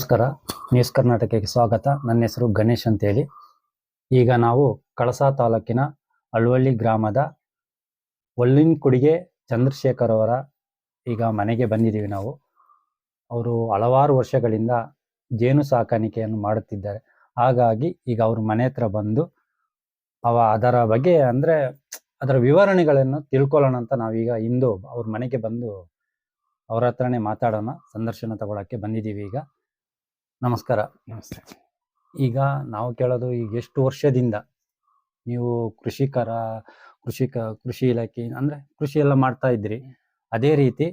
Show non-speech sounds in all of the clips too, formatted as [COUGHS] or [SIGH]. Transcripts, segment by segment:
ನಮಸ್ಕಾರ. ನ್ಯೂಸ್ ಕರ್ನಾಟಕಕ್ಕೆ ಸ್ವಾಗತ. ನನ್ನ ಹೆಸರು ಗಣೇಶ್ ಅಂತೇಳಿ. ಈಗ ನಾವು ಕಳಸಾ ತಾಲೂಕಿನ ಅಳ್ವಳ್ಳಿ ಗ್ರಾಮದ ಒಳ್ಳಿನ ಕುಡಿಗೆ ಚಂದ್ರಶೇಖರ್ ಅವರ ಈಗ ಮನೆಗೆ ಬಂದಿದ್ದೀವಿ ನಾವು. ಅವರು ಹಲವಾರು ವರ್ಷಗಳಿಂದ ಜೇನು ಸಾಕಾಣಿಕೆಯನ್ನು ಮಾಡುತ್ತಿದ್ದಾರೆ. ಹಾಗಾಗಿ ಈಗ ಅವ್ರ ಮನೆ ಹತ್ರ ಬಂದು ಅವ ಅದರ ಬಗ್ಗೆ ಅಂದರೆ ಅದರ ವಿವರಣೆಗಳನ್ನು ತಿಳ್ಕೊಳ್ಳೋಣ ಅಂತ ನಾವೀಗ ಇಂದು ಅವ್ರ ಮನೆಗೆ ಬಂದು ಅವ್ರ ಹತ್ರನೇ ಮಾತಾಡೋಣ, ಸಂದರ್ಶನ ತಗೊಳಕ್ಕೆ ಬಂದಿದ್ದೀವಿ ಈಗ. ನಮಸ್ಕಾರ. ನಮಸ್ತೆ. ಈಗ ನಾವು ಕೇಳೋದು ಈಗ ಎಷ್ಟು ವರ್ಷದಿಂದ ನೀವು ಕೃಷಿಕರ ಕೃಷಿಕ ಕೃಷಿ ಇಲಾಖೆ ಅಂದ್ರೆ ಕೃಷಿ ಎಲ್ಲ ಮಾಡ್ತಾ ಇದ್ರಿ ಅದೇ ರೀತಿ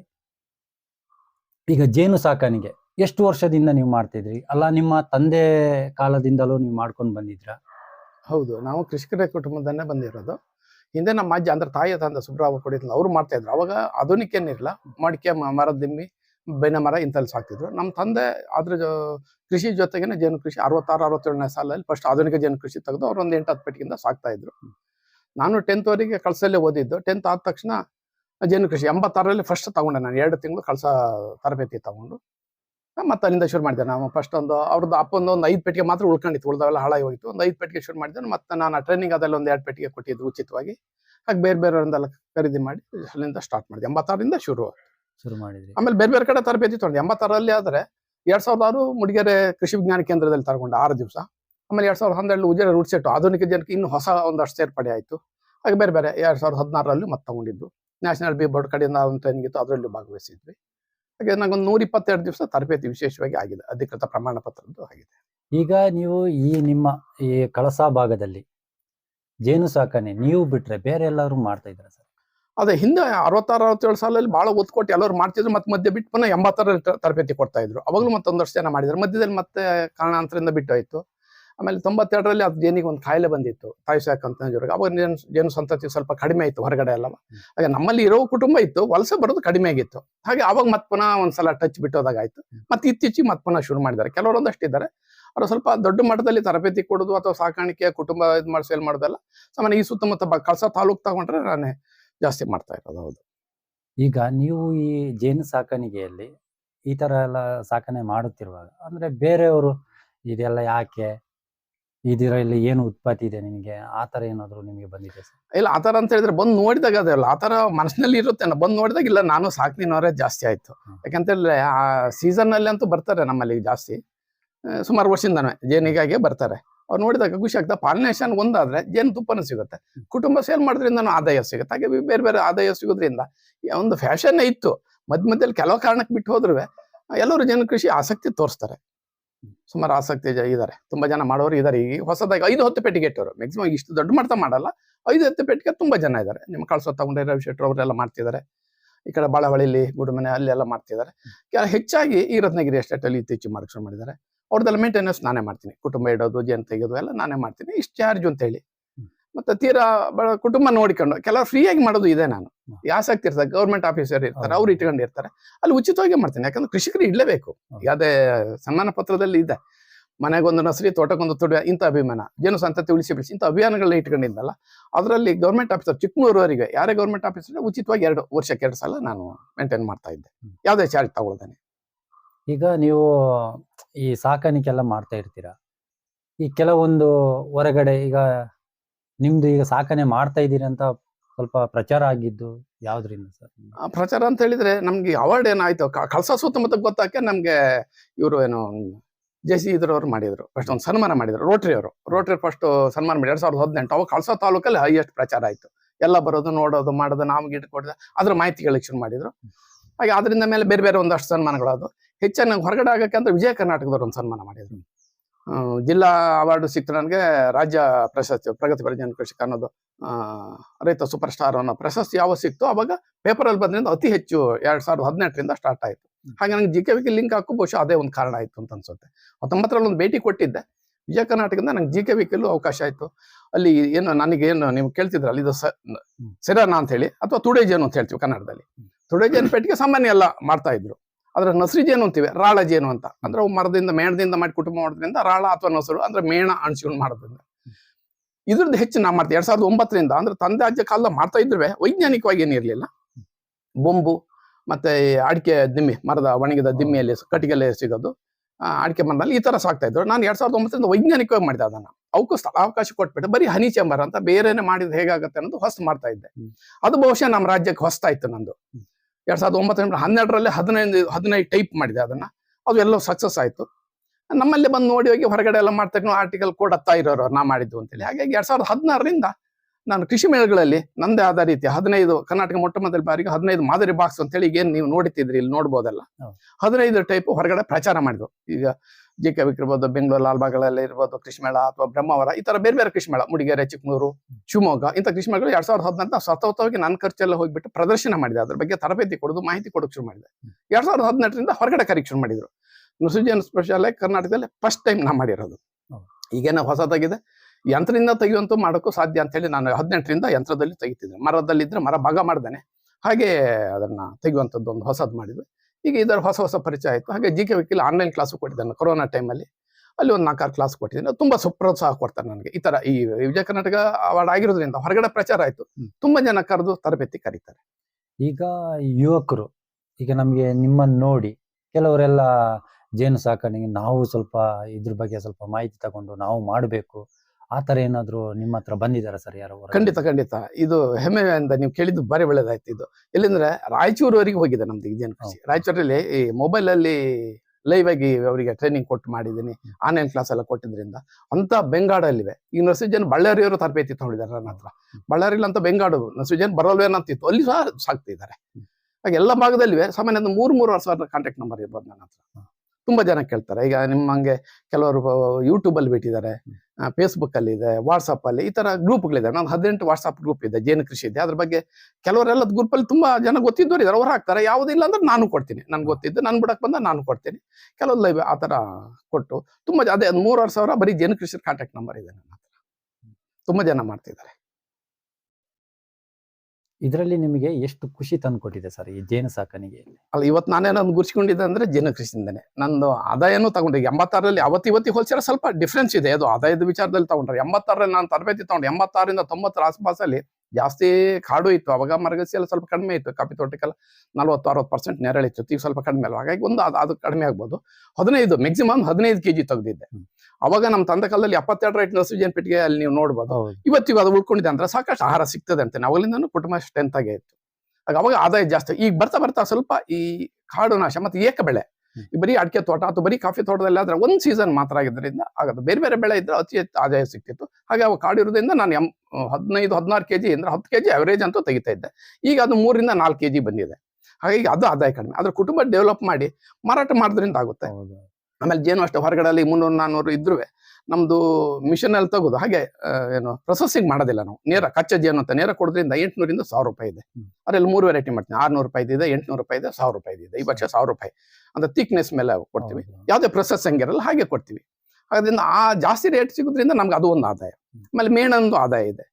ಈಗ ಜೇನು ಸಾಕಾಣಿಕೆ ಎಷ್ಟು ವರ್ಷದಿಂದ ನೀವು ಮಾಡ್ತಿದ್ರಿ ಅಲ್ಲ ನಿಮ್ಮ ತಂದೆ ಕಾಲದಿಂದಲೂ ನೀವು ಮಾಡ್ಕೊಂಡು ಬಂದಿದ್ರ ಹೌದು ನಾವು ಕೃಷಿಕರ ಕುಟುಂಬದನ್ನೇ ಬಂದಿರೋದು. ಹಿಂದೆ ನಮ್ಮ ಅಜ್ಜ ಅಂದ್ರೆ ತಾಯಿ ತಂದೆ ಸುಬ್ರಾವ ಕೊಡಿದ್ಲು ಅವ್ರು ಮಾಡ್ತಾ ಇದ್ರು. ಅವಾಗ ಆಧುನಿಕ ಏನಿಲ್ಲ ಮಡಿಕೆ ಮ- ಬೆನ ಮರ ಇಂಥಲ್ಲಿ ಸಾಕ್ತಿದ್ರು. ನಮ್ಮ ತಂದೆ ಅದ್ರ ಜೊ- ಕೃಷಿ ಜೊತೆಗೇನೆ ಜೇನು ಕೃಷಿ ಅರವತ್ತಾರು ಅರವತ್ತೇಳನೇ ಸಾಲಲ್ಲಿ ಫಸ್ಟ್ ಆಧುನಿಕ ಜೇನು ಕೃಷಿ ತೆಗೆದು ಅವ್ರು ಒಂದು ಎಂಟು ಹತ್ತು ಪೆಟ್ಟಿಗಿಂದ ಸಾಕ್ತಾ ಇದ್ರು. ನಾನು ಟೆಂತ್ ವರೆಗೆ ಕಳಸಲ್ಲೇ ಓದಿದ್ದು. ಟೆಂತ್ ಆದ ತಕ್ಷಣ ಜೇನು ಕೃಷಿ ಎಂಬತ್ತಾರರಲ್ಲಿ ಫಸ್ಟ್ ತಗೊಂಡೆ ನಾನು. ಎರಡು ತಿಂಗಳು ಕಳಸ ತರಬೇತಿ ತಗೊಂಡು. ಮತ್ತೆ ಅಲ್ಲಿಂದ ಶುರು ಮಾಡಿದೆ ನಾವು ಫಸ್ಟ್ ಒಂದು ಅವ್ರದ್ದು ಅಪ್ಪೊಂದು ಒಂದು ಐದು ಪೆಟ್ಟಿಗೆ ಮಾತ್ರ ಉಳ್ಕೊಂಡಿತ್ತು. ಉಳ್ದವೆಲ್ಲ ಹಾಳಾಗಿ ಹೋಯಿತು. ಒಂದು ಐದು ಪೆಟ್ಟಿಗೆ ಶುರು ಮಾಡಿದೆ. ಮತ್ತೆ ನಾನು ಟ್ರೈನಿಂಗ್ ಅದೆಲ್ಲ ಒಂದು ಎರಡು ಪೆಟ್ಟಿಗೆ ಕೊಟ್ಟಿದ್ದು ಉಚಿತವಾಗಿ. ಹಾಗೆ ಬೇರೆ ಬೇರೆಯವರಿಂದೆಲ್ಲ ಖರೀದಿ ಮಾಡಿ ಅಲ್ಲಿಂದ ಸ್ಟಾರ್ಟ್ ಮಾಡಿದೆ. ಎಂಬತ್ತಾರರಿಂದ ಶುರು. ಶುರು ಮಾಡಿದ್ರಿ? ಆಮೇಲೆ ಬೇರೆ ಬೇರೆ ಕಡೆ ತರಬೇತಿ ತೊಗೊಂಡು. ಎಂಬತ್ತಾರಲ್ಲಿ ಆದ್ರೆ ಎರಡ್ ಸಾವಿರದ ಆರು ಮುಡಿಗೆರೆ ಕೃಷಿ ವಿಜ್ಞಾನ ಕೇಂದ್ರದಲ್ಲಿ ತಗೊಂಡು ಆರು ದಿವಸ. ಆಮೇಲೆ ಎರಡ್ ಸಾವಿರದ ಹನ್ನೆರಡು ಉಜಿರೆ ರೂಟ್ ಸೆಟ್ ಆಧುನಿಕ ಜನಕ್ಕೆ ಇನ್ನು ಹೊಸ ಒಂದಷ್ಟು ಸೇರ್ಪಡೆ ಆಯಿತು. ಹಾಗೆ ಬೇರೆ ಬೇರೆ ಎರಡ್ ಸಾವಿರದ ಹದಿನಾರರಲ್ಲಿ ಮತ್ತೆ ತಗೊಂಡಿದ್ದು. ನ್ಯಾಷನಲ್ ಬಿ ಬೋರ್ಡ್ ಕಡೆಯಿಂದ ಅಂತ ಏನಿತ್ತು ಅದರಲ್ಲೂ ಭಾಗವಹಿಸಿದ್ವಿ. ಹಾಗೆ ನಂಗೊಂದು ನೂರ ಇಪ್ಪತ್ತೆರಡು ದಿವಸ ತರಬೇತಿ ವಿಶೇಷವಾಗಿ ಆಗಿದೆ. ಅಧಿಕೃತ ಪ್ರಮಾಣ ಪತ್ರದ್ದು ಆಗಿದೆ. ಈಗ ನೀವು ಈ ನಿಮ್ಮ ಈ ಕಳಸಾ ಭಾಗದಲ್ಲಿ ಜೇನು ಸಾಕಣೆ ನೀವು ಬಿಟ್ರೆ ಬೇರೆ ಎಲ್ಲರೂ ಮಾಡ್ತಾ ಇದ್ದಾರೆ ಸರ್? ಅದೇ ಹಿಂದೆ ಅರವತ್ತಾರು, ಅರವತ್ತೇಳು ಸಾಲಲ್ಲಿ ಬಹಳ ಒತ್ತು ಕೊಟ್ಟು ಎಲ್ಲರೂ ಮಾಡ್ತಿದ್ರು, ಮತ್ತೆ ಮಧ್ಯೆ ಬಿಟ್ಟು ಪುನಃ ಎಂಬತ್ತರಲ್ಲಿ ತರಬೇತಿ ಕೊಡ್ತಾ ಇದ್ರು ಅವಾಗಲೂ ಮತ್ತೊಂದಷ್ಟು ಜನ ಮಾಡಿದ್ರು. ಮಧ್ಯದಲ್ಲಿ ಮತ್ತೆ ಕಾರಣಾಂತರದಿಂದ ಬಿಟ್ಟೋಯ್ತು. ಆಮೇಲೆ ತೊಂಬತ್ತೆರಡರಲ್ಲಿ ಅದು ಜೇನಿಗೆ ಒಂದು ಕಾಯಿಲೆ ಬಂದಿತ್ತು, ತಾಯಿ ಸಾಕಂತ ಜೋರಿಗೆ ಅವಾಗ ಜೇನು ಜೇನು ಸಂತತಿ ಸ್ವಲ್ಪ ಕಡಿಮೆ ಆಯಿತು ಹೊರಗಡೆ ಎಲ್ಲ. ಹಾಗೆ ನಮ್ಮಲ್ಲಿ ಇರೋ ಕುಟುಂಬ ಇತ್ತು, ವಲಸೆ ಬರೋದು ಕಡಿಮೆ ಆಗಿತ್ತು. ಹಾಗೆ ಅವಾಗ ಮತ್ತೆ ಪುನಃ ಒಂದ್ಸಲ ಟಚ್ ಬಿಟ್ಟೋದಾಗಾಯ್ತು. ಮತ್ತೆ ಇತ್ತೀಚೆಗೆ ಮತ್ತೆ ಪುನಃ ಶುರು ಮಾಡಿದ್ದಾರೆ. ಕೆಲವರು ಒಂದಷ್ಟು ಇದ್ದಾರೆ. ಅವರು ಸ್ವಲ್ಪ ದೊಡ್ಡ ಮಟ್ಟದಲ್ಲಿ ತರಬೇತಿ ಕೊಡೋದು ಅಥವಾ ಸಾಕಾಣಿಕೆ ಕುಟುಂಬ ಇದು ಮಾಡಿ, ಸೇಲ್ ಮಾಡೋದೆಲ್ಲ ಸಾಮಾನ್ಯ ಈ ಸುತ್ತಮುತ್ತ ಕಳಸ ತಾಲೂಕು ತಗೊಂಡ್ರೆ ನಾನೇ ಜಾಸ್ತಿ ಮಾಡ್ತಾ ಇರೋದು ಹೌದು. ಈಗ ನೀವು ಈ ಜೇನು ಸಾಕಾಣಿಕೆಯಲ್ಲಿ ಈ ತರ ಎಲ್ಲ ಸಾಕಣೆ ಮಾಡುತ್ತಿರುವಾಗ ಅಂದ್ರೆ ಬೇರೆಯವರು ಇದೆಲ್ಲ ಯಾಕೆ? ಇದರಲ್ಲಿ ಏನು ಉತ್ಪತ್ತಿ ಇದೆ ನಿಮಗೆ? ಆ ತರ ಏನಾದ್ರು ನಿಮಗೆ ಬಂದಿದೆ ಸರ್? ಇಲ್ಲ ಆತರ ಅಂತ ಹೇಳಿದ್ರೆ ಬಂದು ನೋಡಿದಾಗ ಅದಲ್ಲ ಆತರ ಮನಸ್ಸಿನಲ್ಲಿ ಇರುತ್ತೆ ಅಲ್ಲ. ಬಂದು ನೋಡಿದಾಗ ಇಲ್ಲ ನಾನು ಸಾಕ್ತಿನವರೇ ಜಾಸ್ತಿ ಆಯ್ತು. ಯಾಕಂತ ಹೇಳಿದ್ರೆ ಆ ಸೀಸನ್ ಅಂತೂ ಬರ್ತಾರೆ ನಮ್ಮಲ್ಲಿ ಜಾಸ್ತಿ. ಸುಮಾರು ವರ್ಷದಿಂದನೇ ಜೇನಿಗಾಗೆ ಬರ್ತಾರೆ. ಅವ್ರು ನೋಡಿದಾಗ ಖುಷಿ ಆಗ್ತದೆ. ಪಾಲಿನೇಷನ್ ಒಂದಾದ್ರೆ ಜೇನು ತುಪ್ಪನೂ ಸಿಗುತ್ತೆ. ಕುಟುಂಬ ಸೇಲ್ ಮಾಡೋದ್ರಿಂದ ಆದಾಯ ಸಿಗುತ್ತೆ. ಹಾಗೆ ಬೇರೆ ಬೇರೆ ಆದಾಯ ಸಿಗೋದ್ರಿಂದ ಒಂದು ಫ್ಯಾಷನ್ ಇತ್ತು. ಮಧ್ಯ ಮಧ್ಯದಲ್ಲಿ ಕೆಲವು ಕಾರಣಕ್ಕೆ ಬಿಟ್ಟು ಹೋದ್ರೆ ಎಲ್ಲರೂ ಜನ ಕೃಷಿ ಆಸಕ್ತಿ ತೋರಿಸ್ತಾರೆ. ಸುಮಾರು ಆಸಕ್ತಿ ಇದ್ದಾರೆ ಇದಾರೆ. ತುಂಬಾ ಜನ ಮಾಡೋರು ಇದ್ದಾರೆ ಈಗ ಹೊಸದಾಗಿ ಐದು ಹತ್ತು ಪೆಟ್ಟಿಗೆ ಇಟ್ಟವರು. ಮ್ಯಾಕ್ಸಿಮಮ್ ಇಷ್ಟು ದೊಡ್ಡ ಮಾಡ್ತಾ ಮಾಡಲ್ಲ. ಐದು ಹತ್ತು ಪೆಟ್ಟಿಗೆ ತುಂಬಾ ಜನ ಇದ್ದಾರೆ ನಿಮ್ಮ ಕಳ್ಸೋ ತಗೊಂಡ್ರೆ ರವಿ ಶೆಟ್ರು ಅವರೆಲ್ಲ ಮಾಡ್ತಿದ್ದಾರೆ ಈ ಕಡೆ ಬಾಳಹಳ್ಳಿಲಿ ಗುಡುಮನೆ ಎಲ್ಲ ಮಾಡ್ತಿದ್ದಾರೆ ಹೆಚ್ಚಾಗಿ ಈ ರತ್ನಗಿರಿ ಎಸ್ಟೇಟ್ ಅಲ್ಲಿ ಇತ್ತೀಚೆಗೆ ಮಾಡಕ್ಕೆ ಶುರು ಮಾಡಿದ್ದಾರೆ. ಅವ್ರದ್ದೆಲ್ಲ ಮೇಂಟೆನೆನ್ಸ್ ನಾನೇ ಮಾಡ್ತೀನಿ. ಕುಟುಂಬ ಇಡೋದು ಜನ ತೆಗೆಯೋದು ಎಲ್ಲ ನಾನೇ ಮಾಡ್ತೀನಿ. ಇಷ್ಟು ಚಾರ್ಜ್ ಅಂತ ಹೇಳಿ. ಮತ್ತೆ ತೀರಾ ಕುಟುಂಬ ನೋಡಿಕೊಂಡು ಕೆಲವರು ಫ್ರೀಯಾಗಿ ಮಾಡೋದು ಇದೆ ನಾನು. ಆಸಕ್ತಿ ಇರ್ತಾರೆ ಗೌರ್ಮೆಂಟ್ ಆಫೀಸರ್ ಇರ್ತಾರೆ. ಅವ್ರು ಇಟ್ಕೊಂಡಿರ್ತಾರೆ. ಅಲ್ಲಿ ಉಚಿತವಾಗಿ ಮಾಡ್ತೀನಿ. ಯಾಕಂದ್ರೆ ಕೃಷಿಕರು ಇಡಲೇಬೇಕು. ಯಾವುದೇ ಸನ್ಮಾನ ಪತ್ರದಲ್ಲಿ ಇದೆ. ಮನೆಗೊಂದು ನಸರಿ ತೋಟಕ್ಕೊಂದು ತುಡಿ ಇಂಥ ಅಭಿಮಾನ. ಜೇನು ಸಂತತಿ ಉಳಿಸಿ ಬೆಳೆಸಿ ಇಂಥ ಅಭಿಯಾನಗಳನ್ನ ಇಟ್ಕೊಂಡಿದ್ದಲ್ಲ ಅದರಲ್ಲಿ ಗೌರ್ಮೆಂಟ್ ಆಫೀಸರ್ ಚಿಕ್ಕಮಗಳೂರವರಿಗೆ ಯಾರೇ ಗೌರ್ಮೆಂಟ್ ಆಫೀಸರ್ ಉಚಿತವಾಗಿ ಎರಡು ವರ್ಷಕ್ಕೆ ಎರಡು ಸಲ ನಾನು ಮೇಂಟೈನ್ ಮಾಡ್ತಾ ಇದ್ದೆ. ಯಾವುದೇ ಚಾರ್ಜ್ ತಗೊಳ್ದೇನೆ ಈಗ ನೀವು ಈ ಸಾಕಾಣಿಕೆ ಎಲ್ಲ ಮಾಡ್ತಾ ಇರ್ತೀರಾ? ಈ ಕೆಲವೊಂದು ಹೊರಗಡೆ ಈಗ ನಿಮ್ದು ಈಗ ಸಾಕಣೆ ಮಾಡ್ತಾ ಇದ್ದೀರಿ ಅಂತ ಸ್ವಲ್ಪ ಪ್ರಚಾರ ಆಗಿದ್ದು ಯಾವ್ದ್ರಿಂದ ಸರ್ ಪ್ರಚಾರ ಅಂತ ಹೇಳಿದ್ರೆ ನಮ್ಗೆ ಅವಾರ್ಡ್ ಏನಾಯ್ತು? ಕಳಸ ಸುತ್ತಮುತ್ತ ಗೊತ್ತಾಕೆ ನಮ್ಗೆ ಇವರು ಏನು ಜೆ ಸಿ ಇದ್ರವ್ರು ಮಾಡಿದ್ರು. ಫಸ್ಟ್ ಒಂದು ಸನ್ಮಾನ ಮಾಡಿದ್ರು. ರೋಟ್ರಿ ಅವರು. ರೋಟ್ರಿ ಫಸ್ಟ್ ಸನ್ಮಾನ ಮಾಡಿ ಎರಡ್ ಸಾವಿರದ ಹದಿನೆಂಟು. ಅವಾಗ ಕಳಸ ತಾಲೂಕಲ್ಲಿ ಹೈಯೆಸ್ಟ್ ಪ್ರಚಾರ ಆಯ್ತು. ಎಲ್ಲ ಬರೋದು, ನೋಡೋದು, ಮಾಡೋದು, ನಾವು ಇಟ್ಟು ಕೊಡೋದು, ಅದ್ರ ಮಾಹಿತಿಗಳಿಗೆ ಶುರು ಮಾಡಿದ್ರು. ಹಾಗೆ ಅದರಿಂದ ಮೇಲೆ ಬೇರೆ ಬೇರೆ ಒಂದಷ್ಟು ಸನ್ಮಾನಗಳಾದವು. ಹೆಚ್ಚಾಗಿ ನಂಗೆ ಹೊರಗಡೆ ಆಗಕ್ಕೆ ಅಂತ ವಿಜಯ ಕರ್ನಾಟಕದವ್ರು ಒಂದು ಸನ್ಮಾನ ಮಾಡಿದ್ರು. ಜಿಲ್ಲಾ ಅವಾರ್ಡ್ ಸಿಕ್ತು ನನಗೆ, ರಾಜ್ಯ ಪ್ರಶಸ್ತಿ ಪ್ರಗತಿಪರ ಜನ ಕೃಷಿಕ ಅನ್ನೋದು ರೈತ ಸೂಪರ್ ಸ್ಟಾರ್ ಅನ್ನೋ ಪ್ರಶಸ್ತಿ ಯಾವಾಗ ಸಿಕ್ತು ಅವಾಗ ಪೇಪರಲ್ಲಿ ಬಂದ್ರಿಂದ ಅತಿ ಹೆಚ್ಚು ಎರಡು ಸಾವಿರದ ಹದಿನೆಂಟರಿಂದ ಸ್ಟಾರ್ಟ್ ಆಯ್ತು. ಹಾಗೆ ನನಗೆ ಜಿ ಕೆ ವಿಗೆ ಲಿಂಕ್ ಹಾಕು ಬಹುಶಃ ಅದೇ ಒಂದು ಕಾರಣ ಆಯ್ತು ಅಂತ ಅನ್ಸುತ್ತೆ. ಹತ್ತೊಂಬತ್ತರಲ್ಲಿ ಒಂದು ಭೇಟಿ ಕೊಟ್ಟಿದ್ದೆ. ವಿಜಯ ಕರ್ನಾಟಕದಿಂದ ನಂಗೆ ಜಿ ಕೆ ವಿಕಲ್ಲೂ ಅವಕಾಶ ಆಯ್ತು. ಅಲ್ಲಿ ಏನು, ನನಗೆ ಏನು, ನೀವು ಕೇಳ್ತಿದ್ರಲ್ಲ, ಇದು ಸೆರಾನ ಅಂತ ಹೇಳಿ, ಅಥವಾ ತುಡೇಜೇನು ಅಂತ ಹೇಳ್ತೀವಿ ಕನ್ನಡದಲ್ಲಿ. ತುಡೇಜೇನು ಪೇಟಿಗೆ ಸಾಮಾನ್ಯ ಎಲ್ಲ ಮಾಡ್ತಾ ಇದ್ರು. ಅದ್ರ ನಸರಿ ಜೇನು ಅಂತೀವಿ ರಾಳ ಜೇನು ಅಂತ. ಅಂದ್ರೆ ಮರದಿಂದ ಮೇಣದಿಂದ ಮಾಡಿ ಕುಟುಂಬ ಮಾಡೋದ್ರಿಂದ ರಾಳ ಅಥವಾ ನಸರು ಅಂದ್ರೆ ಮೇಣ ಅಣಿಸ್ಕೊಂಡು ಮಾಡೋದ್ರಿಂದ. ಇದ್ರದ್ದು ಹೆಚ್ಚು ನಾವು ಮಾಡ್ತೀವಿ. ಎರಡ್ ಸಾವಿರದ ಒಂಬತ್ತರಿಂದ ಅಂದ್ರೆ ತಂದೆ ಅಜ್ಜ ಕಾಲದ ಮಾಡ್ತಾ ಇದ್ರೆ ವೈಜ್ಞಾನಿಕವಾಗಿ ಏನಿರಲಿಲ್ಲ ಬೊಂಬು ಮತ್ತೆ ಅಡಿಕೆ ದಿಮ್ಮಿ ಮರದ ಒಣಗಿದ ದಿಮ್ಮಿಯಲ್ಲಿ ಕಟ್ಟಿಗೆಲೆ ಸಿಗೋದು. ಅಡಿಕೆ ಮರದಲ್ಲಿ ಈ ತರ ಸಾಕ್ತಾ ಇದ್ರು. ನಾನು ಎರಡ್ ಸಾವಿರದ ಒಂಬತ್ತರಿಂದ ವೈಜ್ಞಾನಿಕವಾಗಿ ಮಾಡಿದೆ ಅದನ್ನ. ಅವಕ್ಕೂ ಅವಕಾಶ ಕೊಟ್ಬಿಟ್ಟು ಬರೀ ಹನಿ ಚೇಂಬರ್ ಅಂತ ಬೇರೆನೆ ಮಾಡಿದ್ರೆ ಹೇಗಾಗತ್ತೆ ಅನ್ನೋದು ಹೊಸ ಮಾಡ್ತಾ ಇದ್ದೆ. ಅದು ಬಹುಶಃ ನಮ್ಮ ರಾಜ್ಯಕ್ಕೆ ಹೊಸ್ತಾಯ್ತು ನಂದು. ಎರಡ್ ಸಾವಿರದ ಒಂಬತ್ತು ಹನ್ನೆರಡರಲ್ಲಿ ಹದಿನೈದು ಹದಿನೈದು ಟೈಪ್ ಮಾಡಿದೆ ಅದನ್ನ. ಅದು ಎಲ್ಲೋ ಸಕ್ಸಸ್ ಆಯ್ತು. ನಮ್ಮಲ್ಲಿ ಬಂದು ನೋಡಿ ಹೋಗಿ ಹೊರಗಡೆ ಎಲ್ಲ ಮಾಡ್ತಕ್ಕ ಆರ್ಟಿಕಲ್ ಕೊಡತ್ತಾ ಇರೋರು ನಾ ಮಾಡಿದ್ದು ಅಂತೇಳಿ. ಹಾಗಾಗಿ ಎರಡ್ ಸಾವಿರದ ಹದಿನಾರರಿಂದ ನಾನು ಕೃಷಿ ಮೇಳಗಳಲ್ಲಿ ನಂದೇ ಆದ ರೀತಿ ಹದಿನೈದು ಕರ್ನಾಟಕ ಮೊಟ್ಟ ಮೊದಲ ಬಾರಿಗೆ ಹದಿನೈದು ಮಾದರಿ ಬಾಕ್ಸ್ ಅಂತ ಹೇಳಿ ಏನ್ ನೀವು ನೋಡುತ್ತಿದ್ರಿ ಇಲ್ಲಿ ನೋಡ್ಬೋದಲ್ಲ. ಹೌದು. ಹದಿನೈದು ಟೈಪ್ ಹೊರಗಡೆ ಪ್ರಚಾರ ಮಾಡಿದ್ವು. ಈಗ ಜೆ ಕೆ ಇರ್ಬೋದು ಬೆಂಗಳೂರು ಲಾಲ್ಬಾಗ್ಗಳಲ್ಲಿ ಇರ್ಬೋದು ಕೃಷಿ ಮೇಳ ಅಥವಾ ಬ್ರಹ್ಮಾವರ ಈ ತರ ಬೇರೆ ಬೇರೆ ಕೃಷಿ ಮೇಳ ಮುಡಿಗೆರೆ ಚಿಕ್ಕಮೂರು ಶಿವಮೊಗ್ಗ ಇಂಥ ಕೃಷಿ ಮೇಳಗಳು ಎರಡ್ ಸಾವಿರದ ಹದಿನೆಂಟು ಸತತವಾಗಿ ನನ್ನ ಖರ್ಚೆಲ್ಲ ಹೋಗ್ಬಿಟ್ಟು ಪ್ರದರ್ಶನ ಮಾಡಿದೆ. ಅದ್ರ ಬಗ್ಗೆ ತರಬೇತಿ ಕೊಡೋದು ಮಾಹಿತಿ ಕೊಡೋಕೆ ಶುರು ಮಾಡಿದೆ. ಎರಡ್ ಸಾವಿರದ ಹದಿನೆಂಟರಿಂದ ಹೊರಗಡೆ ಕರೆಕ್ಟ್ ಶುರು ಮಾಡಿದ್ರು. ನುಸುಜನ್ ಸ್ಪೆಷಲ್ ಕರ್ನಾಟಕದಲ್ಲಿ ಫಸ್ಟ್ ಟೈಮ್ ನಾ ಮಾಡಿರೋದು. ಈಗೇನೋ ಹೊಸದಾಗಿದೆ. ಯಂತ್ರದಿಂದ ತೆಗೆಯುವಂತೂ ಮಾಡೋಕ್ಕೂ ಸಾಧ್ಯ ಅಂತ ಹೇಳಿ ನಾನು ಹದಿನೆಂಟರಿಂದ ಯಂತ್ರದಲ್ಲಿ ತೆಗಿತಿದ್ದೆ ಮರದಲ್ಲಿದ್ರೆ ಮರ ಭಾಗ ಮಾಡ್ದೇನೆ. ಹಾಗೆ ಅದನ್ನ ತೆಗೆಯುವಂಥದ್ದು ಒಂದು ಹೊಸದು ಮಾಡಿದ್ವಿ ಈಗ ಇದರ ಹೊಸ ಹೊಸ ಪರಿಚಯ ಆಯಿತು. ಹಾಗೆ ಜಿ ಕೆ ವಕೀಲ ಆನ್ಲೈನ್ ಕ್ಲಾಸು ಕೊಟ್ಟಿದ್ದಾನೆ ಕೊರೋನಾ ಟೈಮಲ್ಲಿ ಅಲ್ಲಿ. ಒಂದು ನಾಲ್ಕಾರು ಕ್ಲಾಸ್ ಕೊಟ್ಟಿದ್ದೀನಿ. ತುಂಬ ಸುಪ್ರೋತ್ಸಾಹ ಕೊಡ್ತಾರೆ ನನಗೆ. ಈ ಥರ ಈ ವಿಜಯ ಕರ್ನಾಟಕ ಅವಾರ್ಡ್ ಆಗಿರೋದ್ರಿಂದ ಹೊರಗಡೆ ಪ್ರಚಾರ ಆಯ್ತು. ತುಂಬ ತುಂಬಾ ಜನ ಕರೆದು ತರಬೇತಿ ಕರೀತಾರೆ. ಈಗ ಯುವಕರು ಈಗ ನಮಗೆ ನಿಮ್ಮನ್ನು ನೋಡಿ ಕೆಲವರೆಲ್ಲ ಜೇನು ಸಾಕಾಣಿಕೆ ನಾವು ಸ್ವಲ್ಪ ಇದ್ರ ಬಗ್ಗೆ ಸ್ವಲ್ಪ ಮಾಹಿತಿ ತಗೊಂಡು ನಾವು ಮಾಡಬೇಕು. ಆ ತರ ಏನಾದ್ರು ನಿಮ್ಮ ಹತ್ರ ಬಂದಿದ್ದಾರೆ ಸರ್ ಯಾರೋ ಖಂಡಿತ ಖಂಡಿತ. ಇದು ಹೆಮ್ಮೆ ಅಂತ ನೀವು ಕೇಳಿದ್ದು ಬಾರಿ ಒಳ್ಳೇದಾಯ್ತು ಇದು. ಎಲ್ಲಿಂದ್ರೆ ರಾಯಚೂರುವರೆಗೆ ಹೋಗಿದೆ ನಮ್ದು ಇದೇನು ಕೃಷಿ ರಾಯಚೂರಲ್ಲಿ ಈ ಮೊಬೈಲ್ ಅಲ್ಲಿ ಲೈವ್ ಆಗಿ ಅವರಿಗೆ ಟ್ರೈನಿಂಗ್ ಕೊಟ್ಟು ಮಾಡಿದ್ದೀನಿ ಆನ್ಲೈನ್ ಕ್ಲಾಸ್ ಎಲ್ಲ ಕೊಟ್ಟಿದ್ರಿಂದ. ಅಂತ ಬೆಂಗಾಡಲ್ಲಿವೆ. ಈಗ ನರ್ಸಿಜನ್ ಬಳ್ಳಾರಿಯವರು ತರಬೇತಿ ತಗೊಂಡಿದ್ದಾರೆ ನನ್ನ ಹತ್ರ. ಬಳ್ಳಾರಿಲಿ ಅಂತ ಬೆಂಗಾಡು ನರ್ಸಿಜನ್ ಬರೋಲ್ವೇನಂತಿತ್ತು ಅಲ್ಲಿ ಸಹ ಸಾಕ್ತಿದ್ದಾರೆ ಹಾಗೆ ಎಲ್ಲ ಭಾಗದಲ್ಲಿವೆ. ಸಾಮಾನ್ಯ ಒಂದು ಮೂರು ಮೂರು ವರ್ಷ ಕಾಂಟ್ಯಾಕ್ಟ್ ನಂಬರ್ ಇರ್ಬೋದು ನನ್ನ ಹತ್ರ. ತುಂಬಾ ಜನ ಕೇಳ್ತಾರೆ. ಈಗ ನಿಮ್ಮಂಗೆ ಕೆಲವರು ಯೂಟ್ಯೂಬ್ ಅಲ್ಲಿ ಬಿಟ್ಟಿದ್ದಾರೆ. ಫೇಸ್ಬುಕ್ ಅಲ್ಲಿ ಇದೆ ವಾಟ್ಸಪ್ ಅಲ್ಲಿ ಈ ತರ ಗ್ರೂಪ್ಗಳಿದೆ ನಾನು ಹದಿನೆಂಟು ವಾಟ್ಸಪ್ ಗ್ರೂಪ್ ಇದೆ ಜೇನು ಕೃಷಿ ಇದೆ. ಅದ್ರ ಬಗ್ಗೆ ಕೆಲವರೆಲ್ಲ ಗ್ರೂಪಲ್ಲಿ ತುಂಬ ಜನ ಗೊತ್ತಿದ್ದವ್ರು ಇದ್ದಾರೆ ಅವ್ರು ಹಾಕ್ತಾರೆ. ಯಾವುದಿಲ್ಲ ಅಂದ್ರೆ ನಾನು ಕೊಡ್ತೀನಿ. ನನ್ಗೆ ಗೊತ್ತಿದ್ದು, ನಾನು ಬಿಡಕ್ ಬಂದ ನಾನು ಕೊಡ್ತೀನಿ. ಕೆಲವು ಲೈವ್ ಆ ಥರ ಕೊಟ್ಟು, ತುಂಬಾ ಅದೇ ಮೂರುವರೆ ಸಾವಿರ ಬರೀ ಜೇನು ಕೃಷಿ ಕಾಂಟ್ಯಾಕ್ಟ್ ನಂಬರ್ ಇದೆ ನನ್ನ ಹತ್ರ. ತುಂಬಾ ಜನ ಮಾಡ್ತಿದ್ದಾರೆ. ಇದರಲ್ಲಿ ನಿಮಗೆ ಎಷ್ಟು ಖುಷಿ ತಂದು ಕೊಟ್ಟಿದೆ ಸರ್ ಈ ಜೇನು ಸಾಕಾಣಿಕೆಯಲ್ಲಿ? ಅಲ್ಲ ಇವತ್ತು ನಾನೇನೊಂದು ಗುರ್ಸ್ಕೊಂಡಿದ್ದೆ ಅಂದ್ರೆ ಜೇನು ಕೃಷಿಯಿಂದನೇ. ನಂದು ಆದಾಯನೂ ತಗೊಂಡಿದ್ದೆ. ಎಂಬತ್ತಾರರಲ್ಲಿ ಅವತ್ತು ಇವತ್ತಿ ಹೋಲ್ಸಿದ್ರೆ ಸ್ವಲ್ಪ ಡಿಫ್ರೆನ್ಸ್ ಇದೆ. ಅದು ಆದಾಯದ ವಿಚಾರದಲ್ಲಿ ತಗೊಂಡ್ರೆ ಎಂಬತ್ತಾರರಲ್ಲಿ ನಾನು ತರಬೇತಿ ತಗೊಂಡು ಎಂಬತ್ತಾರರಿಂದ ತೊಂಬತ್ತರ ಆಸ್ಪಾಸಲ್ಲಿ ಜಾಸ್ತಿ ಕಾಡು ಇತ್ತು. ಅವಾಗ ಮರಗಸಿ ಎಲ್ಲ ಸ್ವಲ್ಪ ಕಡಿಮೆ ಇತ್ತು. ಕಾಫಿ ತೋಟಕ್ಕೆಲ್ಲ ನಲ್ವತ್ತು ಅರವತ್ತು ಪರ್ಸೆಂಟ್ ನೆರಳಿತ್ತು. ಈಗ ಸ್ವಲ್ಪ ಕಡಿಮೆ ಅಲ್ಲ ಹಾಗಾಗಿ ಒಂದು ಅದು ಅದು ಕಡಿಮೆ ಆಗ್ಬೋದು. ಹದಿನೈದು ಮ್ಯಾಕ್ಸಿಮಮ್ ಹದಿನೈದು ಕೆ ಜಿ ತೆಗೆದಿದ್ದೆ. ಅವಾಗ ನಮ್ಮ ತಂದೆ ಕಾಲದಲ್ಲಿ ಎಪ್ಪತ್ತೆರಡು ರೈಟ್ ನರ್ಸಿಜನ್ ಪೆಟ್ಟಿಗೆ ಅಲ್ಲಿ ನೀವು ನೋಡ್ಬೋದು. ಇವತ್ತು ಇವತ್ತಿಗೂ ಅದು ಉಳ್ಕೊಂಡಿದೆ ಅಂದ್ರೆ ಸಾಕಷ್ಟು ಆಹಾರ ಸಿಗ್ತದೆ ಅಂತ. ಅವಾಗಲಿಂದನೂ ಕುಟುಂಬ ಸ್ಟ್ರೆಂತ್ ಆಗೇ ಇತ್ತು. ಆಗ ಅವಾಗ ಆದಾಯ ಜಾಸ್ತಿ. ಈಗ ಬರ್ತಾ ಬರ್ತಾ ಸ್ವಲ್ಪ ಈ ಕಾಡು ನಾಶ ಮತ್ತೆ ಏಕ ಬೆಳೆ. ಈ ಬರೀ ಅಡಿಕೆ ತೋಟ ಅಥವಾ ಬರೀ ಕಾಫಿ ತೋಟದಲ್ಲಿ ಆದ್ರೆ ಒಂದ್ ಸೀಸನ್ ಮಾತ್ರ ಆಗಿದ್ದರಿಂದ ಆಗದು. ಬೇರೆ ಬೇರೆ ಬೆಳೆ ಇದ್ರೆ ಅತಿ ಹೆಚ್ಚು ಆದಾಯ ಸಿಕ್ತಿತ್ತು. ಹಾಗೆ ಅವು ಕಾಡು ಇರೋದ್ರಿಂದ ನಾನು ಎಂ ಹದಿನೈದು ಹದಿನಾರು ಕೆಜಿ ಅಂದ್ರೆ ಹತ್ತು ಕೆಜಿ ಅವರೇಜ್ ಅಂತೂ ತೆಗಿತಾ ಇದ್ದೆ. ಈಗ ಅದು ಮೂರರಿಂದ ನಾಲ್ಕು ಕೆಜಿ ಬಂದಿದೆ. ಹಾಗಾಗಿ ಅದು ಆದಾಯ ಕಡಿಮೆ. ಆದ್ರೆ ಕುಟುಂಬ ಡೆವಲಪ್ ಮಾಡಿ ಮಾರಾಟ ಮಾಡೋದ್ರಿಂದ ಆಗುತ್ತೆ. ಆಮೇಲೆ ಜೇನು ಅಷ್ಟೇ ಹೊರಗಡೆ ಅಲ್ಲಿ ಮುನ್ನೂರು ನಾನ್ನೂರು ಇದ್ರೂ ನಮ್ದು ಮಿಷನ್ ಅಲ್ಲಿ ತೆಗೆದು. ಹಾಗೆ ಏನು ಪ್ರೊಸೆಸಿಂಗ್ ಮಾಡೋದಿಲ್ಲ ನಾವು. ನೇರ ಕಚ್ಚ ಜೇನು ಅಂತ ನೇರ ಕೊಡೋದ್ರಿಂದ ಎಂಟುನೂರಿಂದ ಸಾವಿರ ರೂಪಾಯಿ ಇದೆ. ಅದರಲ್ಲಿ ಮೂರು ವೆರೈಟಿ ಮಾಡ್ತೀನಿ. ಆರ್ನೂರು ರೂಪಾಯಿ ಇದೆ ಎಂಟ್ನೂರು ರೂಪಾಯಿ ಇದೆ ಸಾವಿರ ರೂಪಾಯಿ ಇದೆ. ಈ ವರ್ಷ ಸಾವಿರ ರೂಪಾಯಿ. ಅಂತ ಥಿಕ್ನೆಸ್ ಮೇಲೆ ಕೊಡ್ತೀವಿ. ಯಾವುದೇ ಪ್ರೊಸೆಸ್ ಹಂಗಿರಲ್ಲ ಹಾಗೆ ಕೊಡ್ತೀವಿ. ಅದರಿಂದ ಆ ಜಾಸ್ತಿ ರೇಟ್ ಸಿಗೋದ್ರಿಂದ ನಮ್ಗೆ ಅದು ಒಂದು ಆದಾಯ. ಆಮೇಲೆ ಮೇಣಂದು ಆದಾಯ ಇದೆ.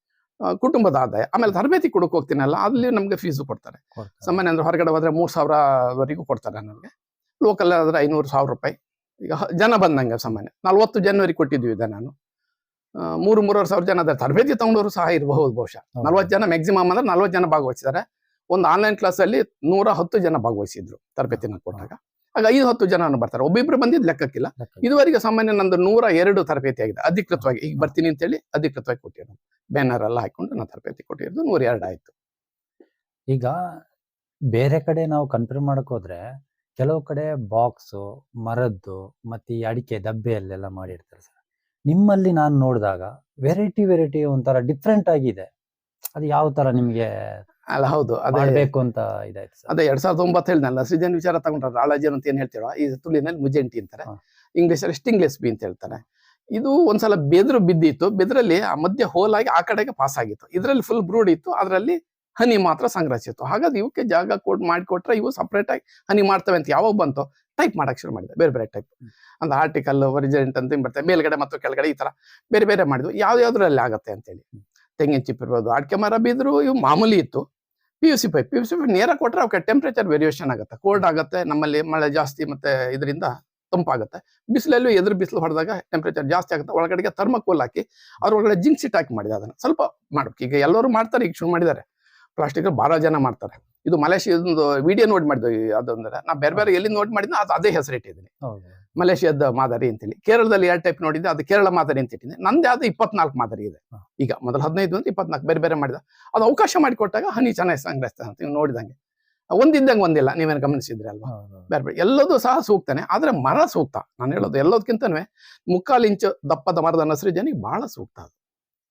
ಕುಟುಂಬದ ಆದಾಯ. ಆಮೇಲೆ ತರಬೇತಿ ಕೊಡೋಕೆ ಹೋಗ್ತೀನಲ್ಲ ಅಲ್ಲಿ ನಮಗೆ ಫೀಸು ಕೊಡ್ತಾರೆ. ಕೊಡ್ತಾರೆ. ಸಾಮಾನ್ಯ ಅಂದ್ರೆ ಹೊರಗಡೆ ಹೋದ್ರೆ ಮೂರು ಸಾವಿರವರೆಗೂ ಕೊಡ್ತಾರೆ ನನಗೆ ಲೋಕಲ್ ಆದ್ರೆ ಐನೂರು ಸಾವಿರ ರೂಪಾಯಿ. ಈಗ ಜನ ಬಂದಂಗೆ ಸಾಮಾನ್ಯ. ನಲ್ವತ್ತು ಜನವರಿ ಕೊಟ್ಟಿದ್ವಿ ಇದೆ ನಾನು. ಮೂರು ಮೂರುವರೆ ಸಾವಿರ ಜನ ತರಬೇತಿ ತಗೊಂಡವರು ಸಹ ಇರಬಹುದು ಬಹುಶಃ. ನಲ್ವತ್ತು ಜನ ಮ್ಯಾಕ್ಸಿಮಮ್ ಅಂದ್ರೆ ನಲ್ವತ್ತು ಜನ ಭಾಗವಹಿಸಿದ್ದಾರೆ. ಒಂದು ಆನ್ಲೈನ್ ಕ್ಲಾಸ್ ಅಲ್ಲಿ ನೂರ ಹತ್ತು ಜನ ಭಾಗವಹಿಸಿದ್ರು ತರಬೇತಿನ ಕೊಟ್ಟಾಗ. ಆಗ ಐದು ಹತ್ತು ಜನ ಬರ್ತಾರೆ. ಒಬ್ಬಿಬ್ರು ಬಂದಿದ್ದು ಲೆಕ್ಕಕ್ಕಿಲ್ಲ. ಲೆಕ್ಕ. ಇದುವರೆಗೆ ಸಾಮಾನ್ಯ ನಂದು ನೂರ ಎರಡು ತರಬೇತಿ ಆಗಿದೆ. ಅಧಿಕೃತವಾಗಿ ಈಗ ಬರ್ತೀನಿ ಅಂತೇಳಿ ಅಧಿಕೃತವಾಗಿ ಕೊಟ್ಟಿರೋದು. ಬ್ಯಾನರ್ ಎಲ್ಲ ಹಾಕೊಂಡು ನಾನು ತರಬೇತಿ ಕೊಟ್ಟಿರೋದು ನೂರ ಎರಡು ಆಯ್ತು. ಈಗ ಬೇರೆ ಕಡೆ ನಾವು ಕಂಪೇರ್ ಮಾಡಕ್ ಹೋದ್ರೆ ಕೆಲವು ಕಡೆ ಬಾಕ್ಸು ಮರದ್ದು ಮತ್ತೆ ಈ ಅಡಿಕೆ ಡಬ್ಬೆಯಲ್ಲೆಲ್ಲ ಮಾಡಿರ್ತಾರೆ ಸರ್. ನಿಮ್ಮಲ್ಲಿ ನಾನು ನೋಡಿದಾಗ ವೆರೈಟಿ ವೆರೈಟಿ ಒಂಥರ ಡಿಫ್ರೆಂಟ್ ಆಗಿದೆ. ಅದು ಯಾವ ತರ ನಿಮಗೆ ಅಲ್ಲ ಹೌದು. ಮಾಡಬೇಕು ಅಂತ ಇದಾಯ್ತು ಅದೇ ಎರಡ್ ಸಾವಿರದ ಒಂಬತ್ತು ಹೇಳಿದ್ನಲ್ಲ ಸೃಜನ್ ವಿಚಾರ ತಗೊಂಡ್ರೆ ರಾಳಾಜನ್ ಅಂತ ಏನು ಹೇಳ್ತೀರೋ ಈ ತುಳಿನಲ್ಲಿ ಮುಜೆಂಟಿ ಅಂತಾರೆ. ಇಂಗ್ಲೀಷಲ್ಲಿ ಇಂಗ್ಲಿಷ್ ಅಲ್ಲಿ ಸ್ಟಿಂಗ್ಲೆಸ್ ಬಿ ಅಂತ ಹೇಳ್ತಾರೆ. ಇದು ಒಂದ್ಸಲ ಬೆದ್ರು ಬಿದ್ದಿತ್ತು. ಬೆದ್ರಲ್ಲಿ ಆ ಮಧ್ಯೆ ಹೋಲಾಗಿ ಆ ಕಡೆಗೆ ಪಾಸ್ ಆಗಿತ್ತು. ಇದರಲ್ಲಿ ಫುಲ್ ಬ್ರೂಡ್ ಇತ್ತು. ಅದರಲ್ಲಿ ಹನಿ ಮಾತ್ರ ಸಂಗ್ರಹಿಸಿತ್ತು. ಹಾಗಾದ್ರೆ ಇವಕ್ಕೆ ಜಾಗ ಕೊಡ್ ಮಾಡಿಕೊಟ್ರೆ ಇವು ಸಪ್ರೇಟ್ ಆಗಿ ಹನಿ ಮಾಡ್ತವೆ ಅಂತ ಯಾವಾಗ ಬಂತು ಟೈಪ್ ಮಾಡಕ್ ಶುರು ಮಾಡಿದೆ. ಬೇರೆ ಬೇರೆ ಟೈಪ್ ಒಂದು ಆರ್ಟಿಕಲ್ ಒರಿಜಿನೆಂಟ್ ಅಂತ ಬರ್ತದೆ. ಮೇಲ್ಗಡೆ ಮತ್ತು ಕೆಳಗಡೆ ಈ ತರ ಬೇರೆ ಬೇರೆ ಮಾಡಿದ್ವು. ಯಾವ್ದ್ಯಾವ್ದ್ರಲ್ಲಿ ಆಗುತ್ತೆ ಅಂತೇಳಿ. ತೆಂಗಿನ ಚಿಪ್ ಇರ್ಬೋದು ಅಡಿಕೆ ಮರ ಬಿದ್ರು ಇವು ಮಾಮೂಲಿ ಇತ್ತು. P U C pipe P U C pipe ನೇರ ಕೊಟ್ಟರೆ ಅವಕ್ಕೆ ಟೆಂಪ್ರೇಚರ್ ವೇರಿಯೇಷನ್ ಆಗುತ್ತೆ. ಕೋಲ್ಡ್ ಆಗುತ್ತೆ ನಮ್ಮಲ್ಲಿ ಮಳೆ ಜಾಸ್ತಿ ಮತ್ತೆ ಇದರಿಂದ ತಂಪಾಗುತ್ತೆ. ಬಿಸಿಲಲ್ಲೂ ಎದುರು ಬಿಸಿಲು ಹೊಡೆದಾಗ ಟೆಂಪ್ರೇಚರ್ ಜಾಸ್ತಿ ಆಗುತ್ತೆ. ಒಳಗಡೆಗೆ ಥರ್ಮಕೋಲ್ ಹಾಕಿ ಅವ್ರ ಒಳಗಡೆ ಜಿಂಕ್ ಸಿಟ್ ಹಾಕಿ ಮಾಡಿದೆ ಅದನ್ನು. ಸ್ವಲ್ಪ ಮಾಡಬೇಕು. ಈಗ ಎಲ್ಲರೂ ಮಾಡ್ತಾರೆ ಈಗ ಶುರು ಮಾಡಿದ್ದಾರೆ. ಪ್ಲಾಸ್ಟಿಕ್ ಬಹಳ ಜನ ಮಾಡ್ತಾರೆ. ಇದು ಮಲೇಷಿಯಾದ ವಿಡಿಯೋ ನೋಡಿ ಮಾಡಿದ್ವಿ ಅದೊಂದ್ರೆ ನಾ ಬೇರೆ ಬೇರೆ ಎಲ್ಲಿ ನೋಡಿ ಮಾಡಿದ್ನ ಅದು ಅದೇ ಹೆಸರಿಟ್ಟಿದ್ದೀನಿ ಮಲೇಷಿಯಾದ ಮಾದರಿ ಅಂತೇಳಿ ಕೇರಳದಲ್ಲಿ ಎರಡು ಟೈಪ್ ನೋಡಿದ್ದೆ ಅದು ಕೇರಳ ಮಾದರಿ ಅಂತ ಇಟ್ಟಿದ್ದೀನಿ ನಂದೇ ಅದು ಇಪ್ಪತ್ನಾಲ್ಕು ಮಾದರಿ ಇದೆ. ಈಗ ಮೊದಲು ಹದಿನೈದು ಅಂದ್ರೆ ಇಪ್ಪತ್ನಾಲ್ಕು ಬೇರೆ ಬೇರೆ ಮಾಡಿದ. ಅದು ಅವಕಾಶ ಮಾಡಿಕೊಟ್ಟಾಗ ಹನಿ ಚೆನ್ನಾಗಿ ಸಂಗ್ರಹಿಸ್ತದೆ ಅಂತ ನೀವು ನೋಡಿದಂಗೆ. ಒಂದಿದ್ದಂಗೆ ಒಂದಿಲ್ಲ ನೀವೇನು ಗಮನಿಸಿದ್ರಿ ಅಲ್ವಾ? ಬೇರೆ ಬೇರೆ ಎಲ್ಲದೂ ಸಹ ಸೂಕ್ತಾನೆ ಆದರೆ ಮರ ಸೂಕ್ತ. ನಾನು ಹೇಳೋದು ಎಲ್ಲದಕ್ಕಿಂತನೂ ಮುಕ್ಕಾಲು ಇಂಚು ದಪ್ಪದ ಮರದ ನಸರಿಜನಿಗೆ ಬಹಳ ಸೂಕ್ತ ಅದು.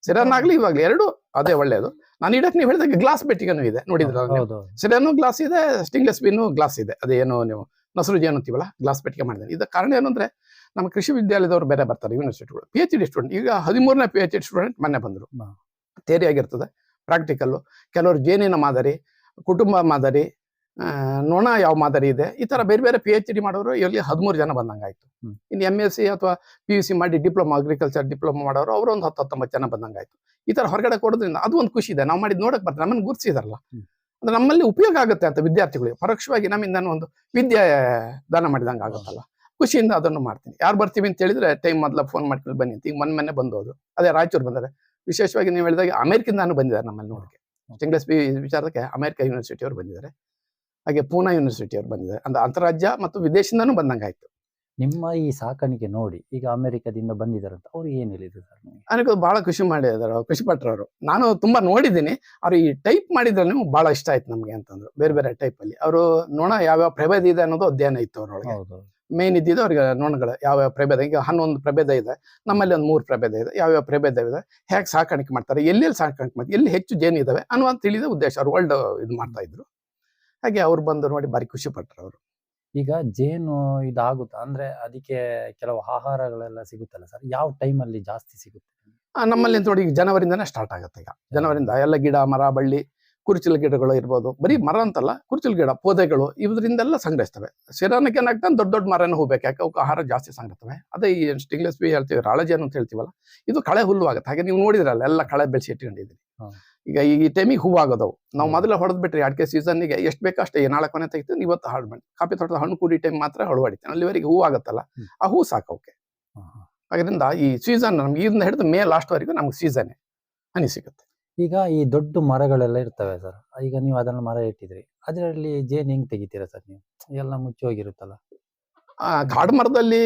ಸಿರನ್ನಾಗಲಿ ಇವಾಗ ಎರಡು ಅದೇ ಒಳ್ಳೇದು ನಾನು ಇಡಕ್ಕೆ ನೀವು ಹೇಳಿದಾಗ ಗ್ಲಾಸ್ ಪೆಟ್ಟಿಗೆನೂ ಇದೆ. ನೋಡಿದ್ರೆ ಸಿರನ್ನು ಗ್ಲಾಸ್ ಇದೆ ಸ್ಟಿಂಗ್ಲೆಸ್ ಬಿನ್ನು ಗ್ಲಾಸ್ ಇದೆ. ಅದೇನು ನೀವು ನಸರುಜಿ ಅಂತೀವಲ್ಲ ಗ್ಲಾಸ್ ಪೆಟ್ಟಿಗೆ ಮಾಡಿದೆ ಇದಕ್ಕೆ ಕಾರಣ ಏನು ಅಂದ್ರೆ ನಮ್ಮ ಕೃಷಿ ವಿದ್ಯಾಲಯದವರು ಬೇರೆ ಬರ್ತಾರೆ ಯೂನಿವರ್ಸಿಟಿಗಳು ಪಿ ಎಚ್ ಡಿ ಸ್ಟೂಡೆಂಟ್ ಈಗ ಹದಿಮೂರನೇ ಪಿ ಎಚ್ ಡಿ ಸ್ಟೂಡೆಂಟ್ ಮೊನ್ನೆ ಬಂದರು. ಥೇರಿ ಆಗಿರ್ತದೆ ಪ್ರಾಕ್ಟಿಕಲ್ಲು ಕೆಲವರು ಜೇನಿನ ಮಾದರಿ ಕುಟುಂಬ ಮಾದರಿ ನೊಣ ಯಾವ ಮಾದರಿ ಇದೆ. ಈ ತರ ಬೇರೆ ಬೇರೆ ಪಿ ಎಚ್ ಡಿ ಮಾಡೋರು ಇಲ್ಲಿ ಹದಿಮೂರು ಜನ ಬಂದಂಗಾಯ್ತು. ಆಯ್ತು ಇನ್ನು ಎಂ ಎಸ್ ಸಿ ಅಥವಾ ಪಿ ಯು ಸಿ ಮಾಡಿ ಡಿಪ್ಲೊಮಾ ಅಗ್ರಿಕಲ್ಚರ್ ಡಿಪ್ಲೊಮಾ ಮಾಡೋರು ಅವರು ಒಂದು ಹತ್ತು ಹತ್ತೊಂಬತ್ತು ಜನ ಬಂದಂಗಾಯ್ತು. ಈ ತರ ಹೊರಗಡೆ ಕೊಡೋದ್ರಿಂದ ಅದು ಒಂದು ಖುಷಿ ಇದೆ. ನಾವು ಮಾಡಿದ್ ನೋಡಕ್ ಬರ್ತಾರೆ ನಮ್ಮನ್ನು ಗುರುತಿಸಿದಾರಲ್ಲ ಅಂದ್ರೆ ನಮ್ಮಲ್ಲಿ ಉಪಯೋಗ ಆಗುತ್ತೆ ಅಂತ ವಿದ್ಯಾರ್ಥಿಗಳಿಗೆ. ಪರೋಕ್ಷವಾಗಿ ನಮ್ಮಿಂದ ಒಂದು ವಿದ್ಯೆ ದಾನ ಮಾಡಿದಂಗೆ ಆಗುತ್ತಲ್ಲ. ಖುಷಿಯಿಂದ ಅದನ್ನು ಮಾಡ್ತೀನಿ. ಯಾರು ಬರ್ತೀವಿ ಅಂತ ಹೇಳಿದ್ರೆ ಟೈಮ್ ಮೊದಲ ಫೋನ್ ಮಾಡ್ಕೊಂಡು ಬನ್ನಿ ಅಂತ. ಈಗ ಮೊನ್ನೆ ಮೊನ್ನೆ ಬಂದೋದು ಅದೇ ರಾಯಚೂರು ಬಂದರೆ. ವಿಶೇಷವಾಗಿ ನೀವು ಹೇಳಿದಾಗ ಅಮೆರಿಕಿಂದಾನು ಬಂದಿದ್ದಾರೆ ನಮ್ಮಲ್ಲಿ ನೋಡಕ್ಕೆ ಸ್ಟಿಂಗ್ಲೆಸ್ ಬಿ ವಿಚಾರಕ್ಕೆ ಅಮೆರಿಕ ಯೂನಿವರ್ಸಿಟಿ ಅವರು ಬಂದಿದ್ದಾರೆ. ಹಾಗೆ ಪೂನಾ ಯೂನಿವರ್ಸಿಟಿ ಅವ್ರು ಬಂದಿದ್ದಾರೆ. ಅಂದ್ರೆ ಅಂತರಾಜ್ಯ ಮತ್ತು ವಿದೇಶದಿಂದಾನು ಬಂದಂಗಾಯ್ತು. ನಿಮ್ಮ ಈ ಸಾಕಾಣಿಕೆ ನೋಡಿ ಈಗ ಅಮೆರಿಕದಿಂದ ಅಂತ ಅವ್ರು ಏನ್ ಹೇಳಿದ್ರು ಸರ್ ನನಗೆ ಬಹಳ ಖುಷಿ ಮಾಡಿದಾರೆ ಖುಷಿ ಅವರು. ನಾನು ತುಂಬಾ ನೋಡಿದ್ದೀನಿ ಅವ್ರು ಈ ಟೈಪ್ ಮಾಡಿದ್ರೆ ಬಹಳ ಇಷ್ಟ ಆಯ್ತು ನಮಗೆ ಅಂತಂದ್ರು ಬೇರೆ ಬೇರೆ ಟೈಪ್ ಅಲ್ಲಿ. ಅವರು ನೊಣ ಯಾವ್ಯಾವ ಪ್ರಭೇದ ಇದೆ ಅನ್ನೋದು ಅಧ್ಯಯನ ಇತ್ತು ಅವರೊಳಗೆ ಮೇನ್ ಇದ್ದಿದ್ದು ಅವ್ರಿಗೆ ನೊಣಗಳು ಯಾವ್ಯಾವ ಪ್ರಭೇದ ಈಗ ಹನ್ನೊಂದು ಪ್ರಭೇದ ಇದೆ ನಮ್ಮಲ್ಲಿ ಒಂದು ಮೂರು ಪ್ರಭೇದ ಇದೆ ಯಾವ್ಯಾವ ಪ್ರಭೇದ ಇದೆ ಹೇಗೆ ಸಾಕಾಣಿಕೆ ಮಾಡ್ತಾರೆ ಎಲ್ಲೆಲ್ಲಿ ಸಾಕಾಣಿಕೆ ಮಾಡ್ತಾರೆ ಎಲ್ಲಿ ಹೆಚ್ಚು ಜೇನು ಇದಾವೆ ಅನ್ನುವಂತ ತಿಳಿದ ಉದ್ದೇಶ ಅವ್ರು ವರ್ಲ್ಡ್ ಇದು ಮಾಡ್ತಾ ಇದ್ರು. ಹಾಗೆ ಅವ್ರು ಬಂದು ನೋಡಿ ಬಾರಿ ಖುಷಿ ಪಟ್ರು ಅವರು. ಈಗ ಜೇನು ಇದಾಗುತ್ತಾ? ಅಂದ್ರೆ ಅದಕ್ಕೆ ಕೆಲವು ಆಹಾರಗಳೆಲ್ಲ ಸಿಗುತ್ತಲ್ಲ ಸರ್? ಯಾವ ಟೈಮಲ್ಲಿ ಜಾಸ್ತಿ ಸಿಗುತ್ತೆ? ನಮ್ಮಲ್ಲಿ ನೋಡಿ ಈಗ ಜನವರಿಂದನೇ ಸ್ಟಾರ್ಟ್ ಆಗುತ್ತೆ ಈಗ. ಜನವರಿಂದ ಎಲ್ಲ ಗಿಡ ಮರ ಬಳ್ಳಿ ಕುರುಚಲು ಗಿಡಗಳು ಇರ್ಬೋದು. ಬರೀ ಮರ ಅಂತಲ್ಲ ಕುರುಚಲು ಗಿಡ ಪೊದೆಗಳು ಇವರಿಂದೆಲ್ಲ ಸಂಗ್ರಹಿಸ್ತವೆ. ಸಿರಾನಕ್ಕೆ ಏನಾಗ್ತದೆ ದೊಡ್ಡ ದೊಡ್ಡ ಮರನ ಹೋಗ್ಬೇಕು ಯಾಕೆ? ಅವಕ್ಕೆ ಆಹಾರ ಜಾಸ್ತಿ ಸಂಗ್ರಹಿಸ್ತವೆ. ಅದೇ ಈ ಸ್ಟಿಂಗ್ಲೆಸ್ ಬಿ ಹೇಳ್ತೀವಿ ರಾಳಜೇನು ಅಂತ ಹೇಳ್ತೀವಲ್ಲ ಇದು ಕಳೆ ಹುಲ್ಲು ಆಗುತ್ತೆ ಹಾಗೆ ನೀವು ನೋಡಿದ್ರಲ್ಲ ಎಲ್ಲ ಕಳೆ ಬೆಳೆಸಿ ಇಟ್ಕೊಂಡಿದ್ದೀನಿ. ಈಗ ಈ ಟೈಮಿಗೆ ಹೂವು ಆಗೋದವು. ನಾವು ಮೊದಲೇ ಹೊಡೆದ್ ಬಿಟ್ರಿ ಅಡಿಕೆ ಸೀಸನ್ಗೆ ಎಷ್ಟು ಬೇಕೋ ಅಷ್ಟೇ ನಾಳೆ ಕೊನೆ ತೆಗಿತೀವಿ ಇವತ್ತು ಹಾಳು ಮಾಡಿ. ಕಾಫಿ ತೋಟದ ಹಣ್ಣು ಕೂಡಿ ಟೈಮ್ ಮಾತ್ರ ಹಳು ಹೊಡಿತೀನಿ ಅಲ್ಲಿವರೆಗೆ ಹೂವು ಆಗುತ್ತಲ್ಲ ಆ ಹೂ ಸಾಕೋಕೆ ಹಾ, ಹಾ. ಅದರಿಂದ ಈ ಸೀಸನ್ ನಮ್ಗೆ ಇದನ್ನ ಹಿಡಿದು ಮೇ ಲಾಸ್ಟ್ವರೆಗೂ ನಮ್ಗೆ ಸೀಸನ್ನೇ ಹನಿ ಸಿಗುತ್ತೆ. ಈಗ ಈ ದೊಡ್ಡ ಮರಗಳೆಲ್ಲ ಇರ್ತವೆ ಸರ್. ಈಗ ನೀವು ಅದನ್ನು ಮರ ಇಟ್ಟಿದ್ರಿ. ಅದರಲ್ಲಿ ಜೇನು ಹೆಂಗ್ ತೆಗಿತೀರಾ ಸರ್ ನೀವು? ಎಲ್ಲ ಮುಚ್ಚಿ ಹೋಗಿರುತ್ತಲ್ಲ. ಆ ಮರದಲ್ಲಿ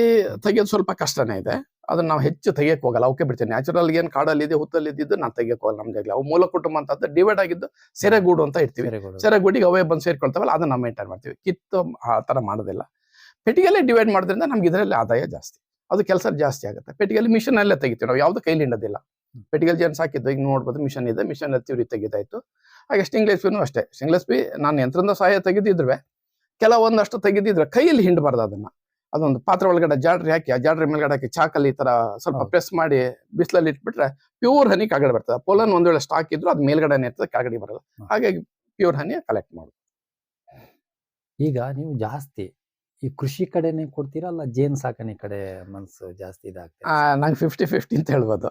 ತೆಗೆಯೋದು ಸ್ವಲ್ಪ ಕಷ್ಟನೇ ಇದೆ. ಅದನ್ನ ನಾವು ಹೆಚ್ಚು ತೆಗಿಯಕ್ ಹೋಗಲ್ಲ. ಅವಕ್ಕೆ ಬಿಡ್ತೀನಿ. ನ್ಯಾಚುರಲ್ ಏನು ಕಾಡಲ್ಲಿ ಇದೆ ಹುತ್ತಲ್ಲಿ ಇದ್ದಿದ್ದು ನಾನು ತೆಗಿಯಕ್ ಹೋಗಲ್ಲ ನಮ್ಮ ಜಾಗಲಿ ಅವು ಮೂಲ ಕುಟುಂಬ ಅಂತ ಡಿವೈಡ್ ಆಗಿದ್ದು ಸೆರೆಗೂಡು ಅಂತ ಇರ್ತೀವಿ. ಸೆರೆಗೂಡಿಗೆ ಅವೇ ಬಂದು ಸೇರ್ಕೊಳ್ತಾವಲ್ಲ ಅದನ್ನ ನಾವು ಮೇಂಟೈನ್ ಮಾಡ್ತೀವಿ. ಕಿತ್ತು ಆ ಥರ ಮಾಡೋದಿಲ್ಲ. ಪೆಟ್ಟಿಗೆಲ್ಲೇ ಡಿವೈಡ್ ಮಾಡೋದ್ರಿಂದ ನಮ್ಗೆ ಇದರಲ್ಲಿ ಆದಾಯ ಜಾಸ್ತಿ. ಅದು ಕೆಲಸ ಜಾಸ್ತಿ ಆಗುತ್ತೆ. ಪೆಟ್ಟಿಗೆಲ್ಲಿ ಮಿಷನ್ ಅಲ್ಲೇ ತೆಗಿತೀವಿ. ನಾವು ಯಾವ್ದು ಕೈಲಿ ಹಿಂಡೋದಿಲ್ಲ. ಪೆಟ್ಟಿಗೆಲ್ ಜೇನು ಸಾಕಿದ್ದು ಈಗ ನೋಡ್ಬೋದು ಮಿಷನ್ ಇದೆ. ಮಿಷನ್ ತಿವ್ರಿ ತೆಗಿದಾಯ್ತು. ಹಾಗೆ ಸ್ಟಿಂಗ್ಲೆಸ್ ಪಿನೂ ಅಷ್ಟೇ. ಸ್ಟಿಂಗ್ಲೆಸ್ ನಾನು ಯಂತ್ರದ ಸಹಾಯ ತೆಗೆದಿದ್ರೆ ಕೆಲವೊಂದಷ್ಟು ತೆಗೆದಿದ್ರೆ ಕೈಯಲ್ಲಿ ಹಿಂಡಬಾರ್ದು ಅದನ್ನ. ಅದೊಂದು ಪಾತ್ರೆ ಒಳಗಡೆ ಜಾಡ್ರಿ ಹಾಕಿ ಆ ಜಾಡ್ರಿ ಮೇಲ್ಗಡೆ ಹಾಕಿ ಚಾಕಲ್ಲಿ ಈ ತರ ಸ್ವಲ್ಪ ಪ್ರೆಸ್ ಮಾಡಿ ಬಿಸಿಲಲ್ಲಿ ಇಟ್ಬಿಟ್ರೆ ಪ್ಯೂರ್ ಹನಿ ಕಾಗಡೆ ಬರ್ತದೆ. ಪೋಲನ್ ಒಂದ್ ವೇಳೆ ಸ್ಟಾಕ್ ಇದ್ರು ಅದು ಮೇಲ್ಗಡೆ ಇರ್ತದೆ ಕಾಗಡಿ ಬರಲ್ಲ. ಹಾಗಾಗಿ ಪ್ಯೂರ್ ಹನಿ ಕಲೆಕ್ಟ್ ಮಾಡುದು ಈಗ ನೀವು ಜಾಸ್ತಿ ಈ ಕೃಷಿ ಕಡೆನೆ ಕೊಡ್ತೀರಾ ಅಲ್ಲ ಜೇನು ಸಾಕಣೆ ಕಡೆ ಮನ್ಸು ಜಾಸ್ತಿ ಇದಾಗ್ತದೆ? ನಂಗೆ ಫಿಫ್ಟಿ ಫಿಫ್ಟಿ ಅಂತ ಹೇಳ್ಬೋದು.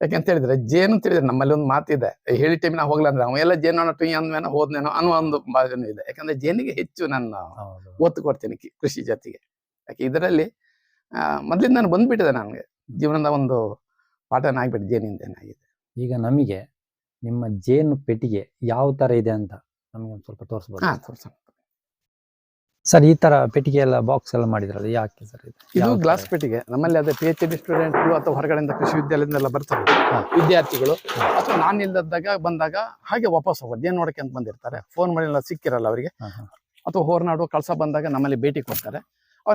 ಯಾಕಂತ ಹೇಳಿದ್ರೆ ಜೇನು ತಿಳಿದ್ರೆ ನಮ್ಮಲ್ಲಿ ಒಂದು ಮಾತಿದೆ. ಹೇಳಿ ಟೈಮ್ ನಾವು ಹೋಗ್ಲ ಅಂದ್ರೆ ಅವೆಲ್ಲ ಜೇನು ಟೀ ಅಂದ್ಮೇಲೆ ಹೋದ್ನೇನೋ ಅನ್ನೋ ಒಂದು ಭಾಗನೂ ಇದೆ. ಯಾಕಂದ್ರೆ ಜೇನಿಗೆ ಹೆಚ್ಚು ನನ್ನ ಒತ್ತು ಕೊಡ್ತೀನಿ ಕೃಷಿ ಜೊತೆಗೆ. ಯಾಕೆ ಇದರಲ್ಲಿ ಮೊದಲಿಂದ ನಾನು ಬಂದ್ಬಿಟ್ಟಿದೆ ನನಗೆ ಜೀವನದ ಒಂದು ಪಾಠನ ಆಗ್ಬಿಟ್ಟು ಜೇನಿಂದ ಏನಾಗಿದೆ ಈಗ ನಮಗೆ ನಿಮ್ಮ ಜೇನು ಪೆಟ್ಟಿಗೆ ಯಾವ ತರ ಇದೆ ಅಂತ ನಮಗೆ ಒಂದು ಸ್ವಲ್ಪ ತೋರಿಸ್ಬೋದು? ಹಾಂ ತೋರ್ಸೋಣ ಸರ್ ಈ ತರ ಪೆಟ್ಟಿಗೆ ಎಲ್ಲ ಬಾಕ್ಸ್ ಎಲ್ಲ ಮಾಡಿದ್ರಲ್ಲ ಯಾಕೆ ಸರ್ ಇದು? ಗ್ಲಾಸ್ ಪೆಟ್ಟಿಗೆ. ನಮ್ಮಲ್ಲಿ ಅದೇ ಪಿ ಎಚ್ ಡಿ ಸ್ಟೂಡೆಂಟ್ ಅಥವಾ ಹೊರಗಡೆಯಿಂದ ಕೃಷಿ ವಿದ್ಯಾಲಯದಿಂದ ಎಲ್ಲ ಬರ್ತಾರೆ ವಿದ್ಯಾರ್ಥಿಗಳು ಅಥವಾ ನಾನು ಇಲ್ಲದಾಗ ಬಂದಾಗ ಹಾಗೆ ವಾಪಸ್ ಹೋಗೋದು. ಏನು ನೋಡಕ್ಕೆ ಅಂತ ಬಂದಿರ್ತಾರೆ. ಫೋನ್ ಮಾಡಿ ಎಲ್ಲ ಸಿಕ್ಕಿರಲ್ಲ ಅವರಿಗೆ. ಅಥವಾ ಹೋರ್ನಾಡು ಕಳ್ಸ ಬಂದಾಗ ನಮ್ಮಲ್ಲಿ ಭೇಟಿ ಕೊಡ್ತಾರೆ.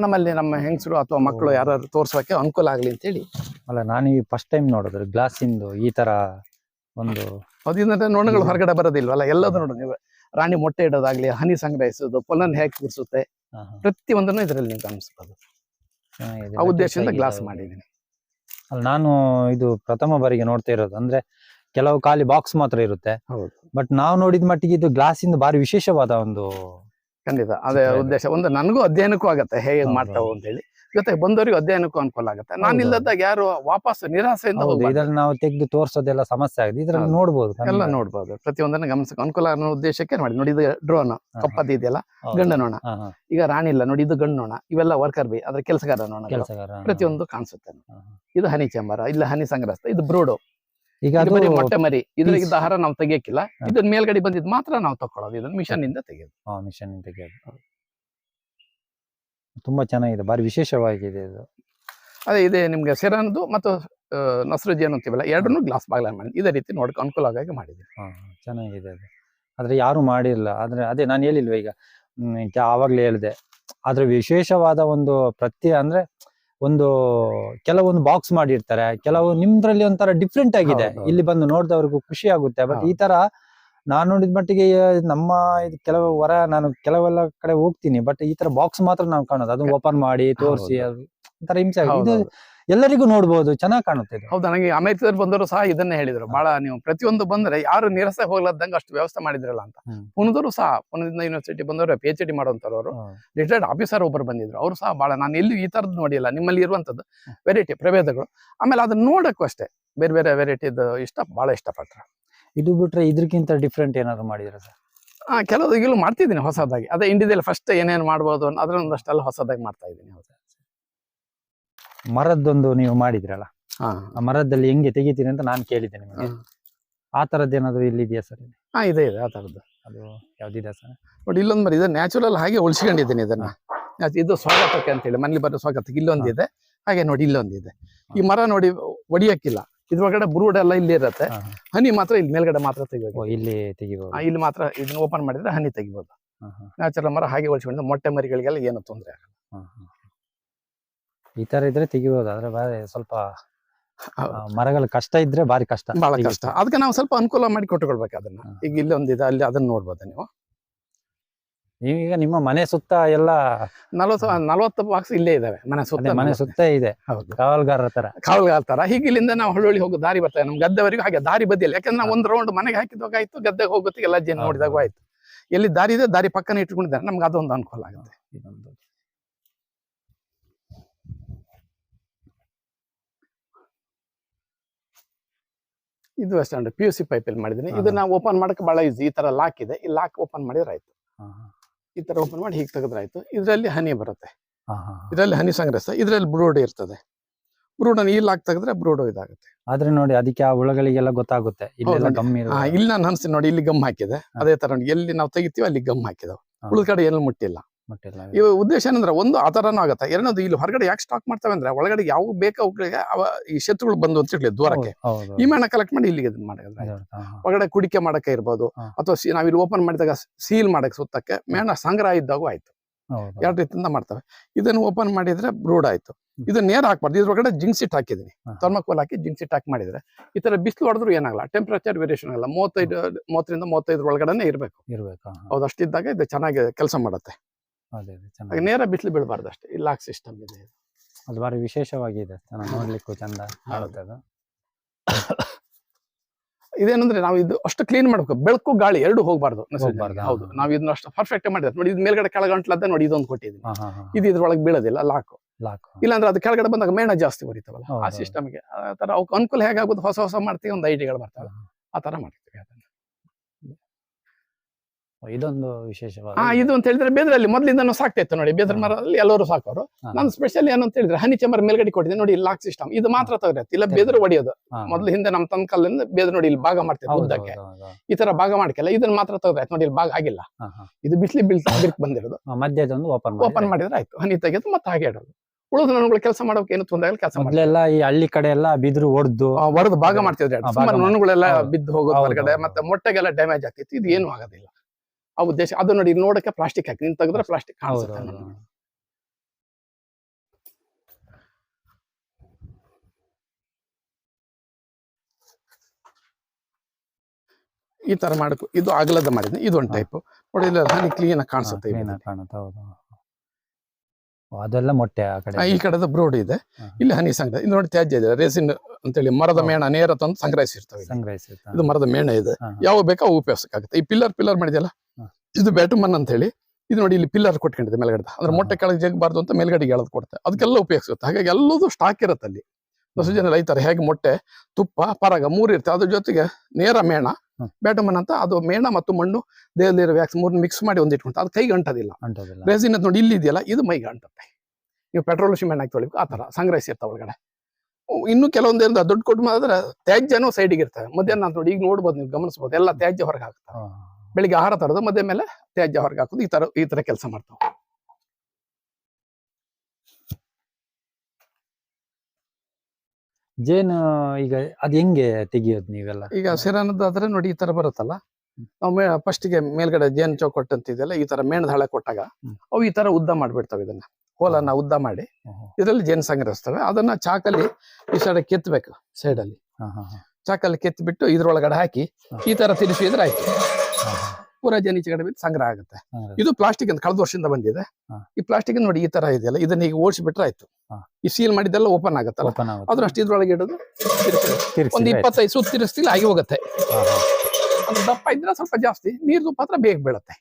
ನಮ್ಮಲ್ಲಿ ನಮ್ಮ ಹೆಂಗಸರು ಅಥವಾ ಮಕ್ಕಳು. ಯಾರು ತೋರ್ಸೋಕೆ ಅನುಕೂಲ ಆಗ್ಲಿ ಅಂತೇಳಿ. ಅಲ್ಲ ನಾನು ಈ ಫಸ್ಟ್ ಟೈಮ್ ನೋಡಿದ್ರೆ ಗ್ಲಾಸಿಂದು ಈ ತರ ಒಂದು ಅದರಿಂದ ನೋಣಗಳು. ಹೊರಗಡೆ ಬರೋದಿಲ್ವಲ್ಲ? ಎಲ್ಲದೂ ನೋಡು ನೀವು. ರಾಣಿ ಮೊಟ್ಟೆ ಇಡೋದಾಗ್ಲಿ ಹನಿ ಸಂಗ್ರಹಿಸೋದು ಪೊಲನ್ ಹೇಗೆ ಕೂರಿಸುತ್ತೆ ಪ್ರತಿ ಒಂದನ್ನು ಇದರಲ್ಲಿ ನೀವು ಗಮನಿಸಬಹುದು. ಆ ಉದ್ದೇಶದಿಂದ ಗ್ಲಾಸ್. ಮಾಡಿದ್ದೀನಿ. ಅಲ್ಲ ನಾನು ಇದು ಪ್ರಥಮ ಬಾರಿಗೆ ನೋಡ್ತಾ ಇರೋದು ಅಂದ್ರೆ ಕೆಲವು ಖಾಲಿ ಬಾಕ್ಸ್ ಮಾತ್ರ ಇರುತ್ತೆ. ಬಟ್ ನಾವು ನೋಡಿದ ಮಟ್ಟಿಗೆ ಇದು ಗ್ಲಾಸ್ ಇಂದ ಬಾರಿ ವಿಶೇಷವಾದ ಒಂದು ಖಂಡಿತ. ಅದೇ ಉದ್ದೇಶ. ಒಂದು ನನಗೂ ಅಧ್ಯಯನಕ್ಕೂ ಆಗತ್ತೆ ಹೇಗೆ ಮಾಡ್ತಾವು ಅಂತ ಹೇಳಿ ಜೊತೆಗೆ ಬಂದವರಿಗೂ ಅಧ್ಯಯನಕ್ಕೂ ಅನುಕೂಲ ಆಗುತ್ತೆ. ನಾನು ಇಲ್ಲದಾಗ ಯಾರು ವಾಪಸ್ ನಿರಾಸೆಯಿಂದ ಇದನ್ನು. ಇದ್ರಲ್ಲಿ ನಾವು ತೆಗೆದು ತೋರಿಸೋದೆಲ್ಲ ಸಮಸ್ಯೆ ಆಗಿದೆ. ಇದ್ರಲ್ಲಿ. ನೋಡ್ಬೋದು ಎಲ್ಲ. ನೋಡ್ಬೋದು. ಪ್ರತಿಯೊಂದನ್ನು ಗಮನಿಸಕ್ಕೆ ಅನುಕೂಲ ಅನ್ನೋ ಉದ್ದೇಶಕ್ಕೆ ಮಾಡಿ. ನೋಡಿ ಇದು ಡ್ರೋನ್ ಕಪ್ಪದ ಇದೆಯಲ್ಲ ಹೌದು. ಗಂಡ ನೋಣ ಹಾ, ಹಾ, ಈಗ ರಾಣಿ ಇಲ್ಲ ನೋಡಿ ಇದು ಗಂಡು ನೋಣ ಇವೆಲ್ಲ ವರ್ಕರ್ ಬಿ ಅದ್ರ ಕೆಲಸಗಾರ ನೋಣ ಪ್ರತಿಯೊಂದು ಕಾಣಿಸುತ್ತೆ. ಇದು ಹನಿ ಚಂಬರ ಇಲ್ಲ ಹನಿ ಸಂಗ್ರಹಿಸ್ತಾ ಇದು ಬ್ರೂಡು. ಈಗ ಅದು ಬರೀ ಮೊಟ್ಟೆ ಮರಿ. ಇದ್ರಿಂದ ಆಹಾರ ನಾವು ತೆಗಿಯಕ್ಕಿಲ್ಲ. ಇದನ್ ಇದನ್ನ ಮೇಲ್ಗಡೆ ಬಂದಿದ್ ಮಾತ್ರ ನಾವು ತಕೊಳ್ಳೋದು. ಇದನ್ನ ಮಿಷನ್ ಇಂದ ತೆಗೆಯೋದು. ಮಿಷನ್ ಇಂದ ತೆಗೆಯೋದು. ತುಂಬಾ ಚೆನ್ನಾಗಿದೆ. ಬಾರಿ ವಿಶೇಷವಾಗಿದೆ ಇದು. ಅದೇ ಇದೆ ನಿಮ್ಗೆ ಸೆರನ್ದು ಮತ್ತು ಆ, ನಸ್ರು ಜೇನು ಅಂತೀವಲ್ಲ ಎರಡನ್ನೂ ಗ್ಲಾಸ್ ಬಾಗ್ಲ ಮಾಡಿ. ಇದೇ ರೀತಿ ನೋಡ್ಕೊ ಅನುಕೂಲ ಆಗಿ ಮಾಡಿದೆ ಹಾ, ಚೆನ್ನಾಗಿದೆ ಅದು. ಆದ್ರೆ ಯಾರು ಮಾಡಿಲ್ಲ. ಆದ್ರೆ ಅದೇ ನಾನು ಹೇಳಿಲ್ವ ಈಗ ಆವಾಗ್ಲೇ ಹೇಳಿದೆ. ಆದ್ರೆ ವಿಶೇಷವಾದ ಒಂದು ಪ್ರತಿ ಅಂದ್ರೆ ಒಂದು ಕೆಲವೊಂದು ಬಾಕ್ಸ್ ಮಾಡಿರ್ತಾರೆ ಕೆಲವು ನಿಮ್ದ್ರಲ್ಲಿ ಒಂಥರ ಡಿಫ್ರೆಂಟ್ ಆಗಿದೆ. ಇಲ್ಲಿ ಬಂದು ನೋಡಿದವ್ರಿಗೂ ಖುಷಿ ಆಗುತ್ತೆ ಬಟ್ ಈ ತರ ನಾನು ನೋಡಿದ ಮಟ್ಟಿಗೆ ನಮ್ಮ ಇದು ಕೆಲವು ವರ ನಾನು ಕೆಲವೆಲ್ಲ ಕಡೆ ಹೋಗ್ತೀನಿ ಬಟ್ ಈ ತರ ಬಾಕ್ಸ್ ಮಾತ್ರ ನಾವು ಕಾಣೋದು ಅದು ಓಪನ್ ಮಾಡಿ ತೋರಿಸಿ. ಅದು ಒಂಥರ ಹಿಂಸೆ. ಇದು. ಎಲ್ಲರಿಗೂ ನೋಡ್ಬೋದು ಚೆನ್ನಾಗಿ ಕಾಣುತ್ತೆ ಇದು. ಹೌದು? ನನಗೆ ಅಮೆರಿಕದವ್ರು ಬಂದವರು ಸಹ ಇದನ್ನೇ ಹೇಳಿದ್ರು. ಬಹಳ ನೀವು ಪ್ರತಿಯೊಂದು ಬಂದ್ರೆ ಯಾರು ನಿರಸ ಹೋಗ್ಲದ್ದಂಗ ಅಷ್ಟು ವ್ಯವಸ್ಥೆ ಮಾಡಿದ್ರಲ್ಲ ಅಂತ. ಹ್ಮ್. ಸಹ ಪುನದಿಂದ ಯೂನಿವರ್ಸಿಟಿ ಬಂದವರು ಪಿ ಎಚ್ ಡಿ ಮಾಡುವಂತವ್ರು. ರಿಟೈರ್ಡ್ ಆಫೀಸರ್ ಒಬ್ಬರು ಬಂದಿದ್ರು. ಅವರು ಸಹ ಬಹಳ ನಾನು ಎಲ್ಲಿ ಈ ತರದ್ ನೋಡಿಲ್ಲ ನಿಮ್ಮಲ್ಲಿ ಇರುವಂತದ್ದು ವೆರೈಟಿ ಪ್ರಭೇದಗಳು. ಆಮೇಲೆ ಅದನ್ನ ನೋಡಕ್ಕೂ ಅಷ್ಟೇ ಬೇರೆ ಬೇರೆ ವೆರೈಟಿದು ಇಷ್ಟ ಬಹಳ ಇಷ್ಟಪಟ್ರು. ಇದು ಬಿಟ್ರೆ ಇದಕ್ಕಿಂತ ಡಿಫ್ರೆಂಟ್ ಏನಾದ್ರು ಮಾಡಿದ್ರೆ ಸರ್? ಆ ಕೆಲವು ಈಗಲೂ ಮಾಡ್ತಿದ್ದೀನಿ ಹೊಸದಾಗಿ. ಅದೇ ಇಂಡಿಯಾದಲ್ಲಿ ಫಸ್ಟ್ ಏನೇನು ಮಾಡ್ಬೋದು ಅನ್ನೋ ಅದ್ರ ಒಂದಷ್ಟೆಲ್ಲ ಹೊಸದಾಗಿ ಮಾಡ್ತಾ ಇದ್ದೀನಿ. ಹೌದು ಮರದ್ದೊಂದು ನೀವು ಮಾಡಿದ್ರಲ್ಲ ಹಾ. ಆ ಮರದಲ್ಲಿ ಹೆಂಗೆ ತೆಗಿತೀರಿ ಅಂತ ನಾನು ಕೇಳಿದ್ದೆ ನಿಮಗೆ. ಆ ತರದ್ದು ಏನಾದ್ರು ಇಲ್ಲಿ ಇದೆಯಾ ಸರ್ ಹಾ ಇದೆ ಇದೆ ಆ ತರದ್ದು. ಅದು ಯಾವ್ದಿದೆ ಸರ್? ಬಟ್ ಇಲ್ಲೊಂದು ಮರಿ ಇದು ನ್ಯಾಚುರಲ್ ಹಾಗೆ ಉಳಿಸ್ಕೊಂಡಿದ್ದೀನಿ ಇದನ್ನ. ಇದು ಸ್ವಾಗತಕ್ಕೆ ಅಂತೇಳಿ ಮನೇಲಿ ಬರೋ ಸ್ವಾಗತಕ್ಕೆ ಇಲ್ಲೊಂದಿದೆ ಹಾಗೆ ನೋಡಿ ಇಲ್ಲೊಂದಿದೆ ಈ ಮರ ನೋಡಿ ಒಡಿಯಕ್ಕಿಲ್ಲ. ಇದ್ರೊಳಗಡೆ ಬ್ರೂಡ್ ಎಲ್ಲ ಇಲ್ಲಿ ಇರುತ್ತೆ. ಹನಿ ಮಾತ್ರ ಇಲ್ಲಿ ಮೇಲ್ಗಡೆ ಮಾತ್ರ ತೆಗಿಬೇಕು. ಇಲ್ಲಿ ತೆಗಿಬಹುದು ಇಲ್ಲಿ ಮಾತ್ರ ಇದನ್ನ ಓಪನ್ ಮಾಡಿದ್ರೆ ಹನಿ ಹಾ, ನ್ಯಾಚುರಲ್ ಮರ ಹಾಗೆ ಉಳಿಸ್ಕೊಂಡು ಮೊಟ್ಟೆ ಮರಿಗಳಿಗೆಲ್ಲ ಏನು ತೊಂದರೆ ಆಗಲ್ಲ. ಈ ತರ ಇದ್ರೆ ತೆಗಿಬಹುದು ಆದ್ರೆ ಬಾರಿ ಸ್ವಲ್ಪ ಮರಗಳು ಕಷ್ಟ ಇದ್ರೆ ಬಾರಿ ಕಷ್ಟ. ಬಹಳ ಕಷ್ಟ. ಅದಕ್ಕೆ ನಾವು ಸ್ವಲ್ಪ ಅನುಕೂಲ ಮಾಡಿ ಕೊಟ್ಟುಕೊಳ್ಬೇಕು ಅದನ್ನ. ಈಗ ಇಲ್ಲಿ ಒಂದಿದೆ ಅಲ್ಲಿ ಅದನ್ನ ನೋಡ್ಬೋದು ನೀವು. ಈಗ ನಿಮ್ಮ ಮನೆ ಸುತ್ತ ಎಲ್ಲ ನಲವತ್ತು ನಲವತ್ತು ಬಾಕ್ಸ್ ಇಲ್ಲೇ ಇದಾವೆ. ಮನೆ ಸುತ್ತ ಮನೆ ಸುತ್ತ ಇದೆ. ಕಾವಲ್ಗಾರರ ತರ ಕಾವಲ್ಗಾರ ತರ ಹೀಗೆ ಇಲ್ಲಿಂದ ನಾವು ಹಳ್ಳಿ ಹೋಗಿ ದಾರಿ ಬರ್ತದೆ. ನಮ್ ಗದ್ದೆವರೆಗೂ ಹಾಗೆ ದಾರಿ ಬದಿಯಲ್ಲಿ. ಯಾಕಂದ್ರೆ ನಾವು ಒಂದು ರೌಂಡ್ ಮನೆಗೆ ಹಾಕಿದಾಗ ಆಯ್ತು ಗದ್ದೆಗೆ ಹೋಗುತ್ತೆ ಎಲ್ಲ ಜನ. ನೋಡಿದಾಗ ಆಯ್ತು. ಎಲ್ಲಿ ದಾರಿ ಇದೆ ದಾರಿ ಪಕ್ಕನೆ ಇಟ್ಕೊಂಡಿದ್ದಾರೆ. ನಮ್ಗೆ ಅದೊಂದು ಅನುಕೂಲ ಆಗುತ್ತೆ. ಇದು ಅಷ್ಟೇ ಪಿ ಯು ಸಿ ಪೈಪ್ ಅಲ್ಲಿ ಮಾಡಿದ್ದೀನಿ. ಹಾ, ಇದನ್ನ ಓಪನ್ ಮಾಡಕ್ಕೆ ಬಹಳ ಈಸಿ ಈ ತರ ಲಾಕ್ ಇದೆ. ಈ ಲಾಕ್ ಓಪನ್ ಮಾಡಿದ್ರೆ ಆಯ್ತು. ಈ ತರ ಓಪನ್ ಮಾಡಿ ಹೀಗೆ ತೆಗೆದ್ರೆ ಆಯ್ತು. ಇದರಲ್ಲಿ ಹನಿ ಬರುತ್ತೆ. ಇದರಲ್ಲಿ ಹನಿ ಸಂಗ್ರಹಿಸ್ತದೆ ಇದರಲ್ಲಿ ಬ್ರೂಡ್ ಇರ್ತದೆ. ಬ್ರೂಡ್ ಈ ಲಾಕ್ ತೆಗೆದ್ರೆ ಬ್ರೂಡ್ ಇದಾಗುತ್ತೆ. ಆದ್ರೆ ನೋಡಿ ಅದಕ್ಕೆ ಆ ಹುಳಗಳಿಗೆಲ್ಲ ಗೊತ್ತಾಗುತ್ತೆ. ಇಲ್ಲಿ ನಾನು ಅನ್ಸ್ತೀನಿ ನೋಡಿ ಇಲ್ಲಿ ಗಮ್ ಹಾಕಿದೆ. ಅದೇ ತರ ಎಲ್ಲಿ ನಾವು ತೆಗಿತೀವಿ ಅಲ್ಲಿ ಗಮ್ ಹಾಕಿದವು. ಉಳಿದ ಕಡೆ ಎಲ್ಲಿ ಮುಟ್ಟಿಲ್ಲ. ಈ ಉದ್ದೇಶ ಏನಂದ್ರೆ ಒಂದು ಆ ತರನೂ ಆಗುತ್ತೆ. ಎರಡನೇದು ಇಲ್ಲಿ ಹೊರಗಡೆ ಯಾಕೆ ಸ್ಟಾಕ್ ಮಾಡ್ತವೆ ಅಂದ್ರೆ ಒಳಗಡೆ ಯಾವ ಬೇಕೋ ಅವುಗಳಿಗೆ ಅವ ಈ ಶತ್ರುಗಳು ಬಂದು ಅಂತ ಹೇಳಿ ಹೌದು. ಈ ಮೇಣ ಕಲೆಕ್ಟ್ ಮಾಡಿ ಇಲ್ಲಿಗೆ ಇದನ್ನ ಮಾಡಿದ್ರೆ. ಒಳಗಡೆ ಕುಡಿಕೆ ಮಾಡಕ್ಕೆ ಇರ್ಬೋದು ಅಥವಾ ನಾವಿಲ್ಲಿ ಓಪನ್ ಮಾಡಿದಾಗ ಸೀಲ್ ಮಾಡಕ್ಕೆ ಸುತ್ತಕ್ಕೆ ಮೇಣ ಸಂಗ್ರಹ ಇದ್ದಾಗೂ ಆಯ್ತು. ಎರಡು ರೀತಿಯಿಂದ ಮಾಡ್ತವೆ. ಇದನ್ನು ಓಪನ್ ಮಾಡಿದ್ರೆ ಬ್ರೂಡ್ ಆಯ್ತು. ಇದನ್ನ ನೇರ ಹಾಕ್ಬಾರ್ದು. ಇದ್ರೊಳಗಡೆ ಜಿಂಕ್ ಸಿಟ್ ಹಾಕಿದೀನಿ. ತರ್ಮಕೋಲ್. ಥರ್ಮಕೋಲ್ ಹಾಕಿ ಜಿಂಕ್ ಸಿಟ್ ಹಾಕಿ ಮಾಡಿದ್ರೆ ಈ ತರ ಬಿಸಿಲು ಹೊಡೆದ್ರು ಏನಾಗಲ್ಲ. ಟೆಂಪರೇಚರ್ ವೇರಿಯೇಷನ್ ಆಗಲ್ಲ. ಮೂವತ್ತೈದು ಮೂವತ್ತರಿಂದ ಮೂವತ್ತೈದು ಒಳಗಡೆನೆ ಇರಬೇಕು. ಹೌದು ಅಷ್ಟಿದ್ದಾಗ ಇದು ಚೆನ್ನಾಗಿ ಕೆಲಸ ಮಾಡುತ್ತೆ. ಅದೇ ಅದೇ ಚೆನ್ನಾಗಿ ನೇರ ಬಿಸಿಲು ಬೀಳಬಾರ್ದು ಅಷ್ಟೇ. ಈ ಲಾಕ್ ಸಿಸ್ಟಮ್ ಇದೆ. ಅದು ಬಾರಿ ವಿಶೇಷವಾಗಿದೆ. ಚೆನ್ನಾಗಿ ನೋಡ್ಲಿಕ್ಕೂ ಚಂದ ಆಗುತ್ತೆ ಅದು. [COUGHS] ಇದೇನಂದ್ರೆ ನಾವು ಇದು ಅಷ್ಟು ಕ್ಲೀನ್ ಮಾಡ್ಬೇಕು. ಬೆಳಕು ಗಾಳಿ ಎರಡು ಹೋಗ್ಬಾರ್ದು ಹೌದು. ನಾವು ಇದನ್ನ ಅಷ್ಟು ಪರ್ಫೆಕ್ಟ್ ಮಾಡಿದ್ರೆ ನೋಡಿ ಇದು ಮೇಲ್ಗಡೆ ಕೆಳಗಂಟ್ಲದ್ದೇ ನೋಡಿ ಇದೊಂದು ಕೊಟ್ಟಿದ್ದೀನಿ. ಇದು ಇದ್ರೊಳಗೆ ಬೀಳೋದಿಲ್ಲ ಲಾಕ್ ಲಾಕ್ ಇಲ್ಲಾಂದ್ರೆ ಅದು ಕೆಳಗಡೆ ಬಂದಾಗ ಮೇಣ ಜಾಸ್ತಿ ಬರೀತಾವಲ್ಲ ಆ. ಸಿಸ್ಟಮ್ಗೆ ಆ ತರ ಅನುಕೂಲ ಹೇಗಾಗುತ್ತೆ ಹೊಸ ಹೊಸ ಮಾಡ್ತೀವಿ ಒಂದು ಐಡಿಗಳು ಬರ್ತವೆ ಆ ತರ ಮಾಡ್ತೀವಿ. ಇದೊಂದು ವಿಶೇಷವಾದ ಹಾ ಇದು. ಅಂತ ಹೇಳಿದ್ರೆ ಬೇದ್ರಲ್ಲಿ ಮೊದ್ಲಿಂದನೂ ಸಾಕ್ತಾ ಇತ್ತು ನೋಡಿ ಬೇದ್ರ. ಮರದಲ್ಲಿ ಎಲ್ಲರೂ ಸಾಕೋರು. ನಾನು ಸ್ಪೆಷಲ್ ಏನು ಅಂತ ಹೇಳಿದ್ರೆ ಹನಿ ಚಂಬರ್ ಮೇಲ್ಗಡೆ ಕೊಟ್ಟಿದ್ದೆ ನೋಡಿ ಲಾಕ್ ಸಿಸ್ಟಮ್ ಇದು ಮಾತ್ರ ತೆಗೆದೈತೆ. ಇಲ್ಲ ಬೇದ್ರೆ ಹೊಡಿಯೋದು ಮೊದ್ಲ ಹಿಂದೆ ನಮ್ಮ ತನ್ ಕಲ್ಲಿಂದ ಬೇದ್ರ ನೋಡಿ ಇಲ್ಲಿ ಭಾಗ ಮಾಡ್ತಿದ್ದೆ ಉದ್ದಕ್ಕೆ. ಈ ತರ ಭಾಗ ಮಾಡ್ಕಲ್ಲ ಇದನ್ನ ಮಾತ್ರ ತೆಗೆದಾಯ್ತು ನೋಡಿ ಇಲ್ಲಿ ಭಾಗ ಆಗಿಲ್ಲ. ಇದು ಬಿಸಿಲಿ ಬಿಲ್ಕ್ ಬಂದಿರೋದು. ಮಧ್ಯದೊಂದು ಓಪನ್ ಓಪನ್ ಮಾಡಿದ್ರೆ ಆಯ್ತು. ಹನಿ ತೆಗೆದು ಮತ್ತೆ ಹಾಗೆ ಇಡೋದು. ಉಳಿದು ನನ್ಗಳು ಕೆಲಸ ಮಾಡೋಕೆ ಏನು ತೊಂದರೆ ಕೆಲಸ ಮೊದ್ಲೆಲ್ಲ ಈ ಹಳ್ಳಿ ಕಡೆ ಎಲ್ಲ ಬಿದ್ರು ಹೊಡೆದು ಹೊಡೆದು ಭಾಗ ಮಾಡ್ತಿದ್ರೆ. ಸುಮಾರು ಮಾಡಿ- ಬಿದ್ದು ಹೋಗೋದು ಹೊರಗಡೆ ಮತ್ತೆ ಮೊಟ್ಟೆಗೆಲ್ಲ ಡ್ಯಾಮೇಜ್ ಆಗ್ತಿತ್ತು. ಇದು ಏನು ಆಗೋದಿಲ್ಲ. ಆ ಉದ್ದೇಶ. ಅದು ನೋಡಿ ನೋಡಕ್ಕೆ ಪ್ಲಾಸ್ಟಿಕ್ ಹಾಕಿ. ನೀನ್ ತೆಗೆದ್ರೆ ಪ್ಲಾಸ್ಟಿಕ್ ಕಾಣಿಸುತ್ತೆ ಈ ತರ ಮಾಡಬೇಕು ಇದು ಅಗಲದ ಮಾಡಿದ್ನಿ ಇದು ಒಂದು ಟೈಪ್ ನೋಡಿ ಇಲ್ಲಿ ಹನಿ ಕ್ಲೀನ್ ಆಗಿ ಕಾಣಿಸುತ್ತೆ ಅದೆಲ್ಲ ಮೊಟ್ಟೆ ಆ ಕಡೆ ಈ ಕಡೆದ ಬ್ರೋಡ್ ಇದೆ. ಇಲ್ಲಿ ಹನಿ ಸಂಗ್ರಹ ಇದು ನೋಡಿ ತ್ಯಾಜ್ಯ ಇದೆ. ರೇಸಿನ್ ಅಂತೇಳಿ ಮರದ. ಮೇಣ ನೇರ ತಂದು ಸಂಗ್ರಹಿಸಿರ್ತವೆ ಇದು ಮರದ ಮೇಣ ಇದೆ. ಯಾವ ಬೇಕೋ ಉಪಯೋಗಿಸಕ್ಕಾಗುತ್ತೆ ಈ ಪಿಲ್ಲರ್ ಪಿಲ್ಲರ್ ಮಾಡಿದೆಯಲ್ಲ. ಇದು ಬ್ಯಾಟುಮನ್ ಅಂತ ಹೇಳಿ ಇದು ನೋಡಿ ಇಲ್ಲಿ ಪಿಲ್ಲರ್ ಕೊಟ್ಕೊಂಡಿದೆ ಮೇಲ್ಗಡೆ ಅಂದ್ರೆ ಮೊಟ್ಟೆ ಕೆಳಗೆ ಜಗಬಾರ್ದು ಅಂತ ಮೇಲ್ಗಡೆಗೆ ಎಳೆದು ಕೊಡುತ್ತೆ ಅದಕ್ಕೆಲ್ಲ ಉಪಯೋಗಿಸುತ್ತೆ ಹಾಗಾಗಿ ಎಲ್ಲದೂ ಸ್ಟಾಕ್ ಇರುತ್ತೆ ಅಲ್ಲಿ. ಹೊಸ ಜನ ರೈತರು ಹೇಗೆ ಮೊಟ್ಟೆ ತುಪ್ಪ ಪರಾಗ ಮೂರು ಇರುತ್ತೆ ಅದ್ರ ಜೊತೆಗೆ ನೇರ ಮೇಣ ಬ್ಯಾಟ್ಮನ್ ಅಂತ ಅದು ಮೇಣ ಮತ್ತು ಮಣ್ಣು ದೇಹದಲ್ಲಿರೋ ವ್ಯಾಕ್ಸ್ ಮೂರನ್ನ ಮಿಕ್ಸ್ ಮಾಡಿ ಒಂದಿಟ್ಕೊಂತ ಅದು ಕೈಗೆ ಅಂಟದಿಲ್ಲ. ರೆಸಿನ್ ಅಂತ ನೋಡಿ ಇಲ್ಲಿ ಇದೆಯಲ್ಲ ಇದು ಮೈಗೆ ಅಂಟುತ್ತೆ. ನೀವು ಪೆಟ್ರೋಲ್ ಸಿಮೆಂಟ್ ಹಾಕಿ ತೊಳಿಬೇಕು. ಆ ತರ ಸಂಗ್ರಹಿಸಿರ್ತಾವ ಒಳಗಡೆ. ಇನ್ನು ಕೆಲವೊಂದು ಏನಂದ್ರೆ ದೊಡ್ಡ ಕುಟುಂಬ ಆದ್ರೆ ತ್ಯಾಜ್ಯನೂ ಸೈಡಿಗೆ ಇರ್ತವೆ. ಮಧ್ಯಾಹ್ನ ನೋಡಿ ಈಗ ನೋಡ್ಬೋದು ನೀವು ಗಮನಿಸಬಹುದು ಎಲ್ಲ ತ್ಯಾಜ್ಯ ಹೊರಗೆ ಹಾಕ್ತಾರೆ. ಬೆಳಿಗ್ಗೆ ಆಹಾರ ತರೋದು ಮಧ್ಯ ಮೇಲೆ ತ್ಯಾಜ್ಯ ಹೊರಗೆ ಹಾಕೋದು ಈ ತರ ಈ ತರ ಕೆಲಸ ಮಾಡ್ತಾವೆ. ಜೇನು ಈಗ ಅದ್ ಹೆಂಗೆ ತೆಗಿಯೋದು ನೀವೆಲ್ಲ? ಈಗ ಸಿರಾನದ್ದಾದ್ರೆ ನೋಡಿ ಈ ತರ ಬರುತ್ತಲ್ಲ? ನಾವು ಫಸ್ಟಿಗೆ ಮೇಲ್ಗಡೆ ಜೇನು ಚೌಕಟ್ಟು ಅಂತ ಇದೆಯಲ್ಲ ಈ ತರ ಮೇಣದ ಹಳೆ ಕೊಟ್ಟಾಗ. ಅವು ಈ ತರ ಉದ್ದ ಮಾಡ್ಬಿಡ್ತಾವೆ ಇದನ್ನ. ಹೋಲನ್ನ ಉದ್ದ ಮಾಡಿ. ಇದರಲ್ಲಿ ಜೇನು ಸಂಗ್ರಹಿಸ್ತವೆ. ಅದನ್ನ ಚಾಕಲ್ಲಿ ಈ ಸೈಡ್ ಕೆತ್ತಬೇಕು ಸೈಡ್ ಅಲ್ಲಿ. ಹಾ, ಹಾ, ಹಾ. ಚಾಕಲ್ಲಿ ಕೆತ್ತಿಬಿಟ್ಟು ಇದ್ರೊಳಗಡೆ ಹಾಕಿ ಈ ತರ ತಿರುಗಿಸಿದ್ರೆ ಆಯ್ತು. ಪೂರಾ ಜೇನು ಈಚೆ ಕಡೆ ಬಿದ್ದು ಸಂಗ್ರಹ ಆಗುತ್ತೆ. ಇದು ಪ್ಲಾಸ್ಟಿಕ್ ಅಂತ ಕಳೆದ ವರ್ಷದಿಂದ ಬಂದಿದೆ. ಈ ಪ್ಲಾಸ್ಟಿಕ್ ನೋಡಿ ಈ ತರ ಇದೆಯಲ್ಲ ಇದನ್ನ ಈಗ ಓಡಿಸಿಬಿಟ್ರೆ ಆಯ್ತು. ಈ ಸೀಲ್ ಮಾಡಿದ್ದೆಲ್ಲ ಓಪನ್ ಆಗುತ್ತಲ್ಲ. ಅದ್ರ ಅಷ್ಟು ಇದ್ರೊಳಗೆ ಇಡೋದು. ಒಂದು ಇಪ್ಪತ್ತೈದು ಸುತ್ತ ತಿರುಸ್ತಿಲ್ಲ ಆಗಿ ಹೋಗುತ್ತೆ. ಅದು ದಪ್ಪ ಇದ್ರೆ ಸ್ವಲ್ಪ ಜಾಸ್ತಿ ನೀರು ಪಾತ್ರ ಬೇಗ ಬೀಳುತ್ತೆ.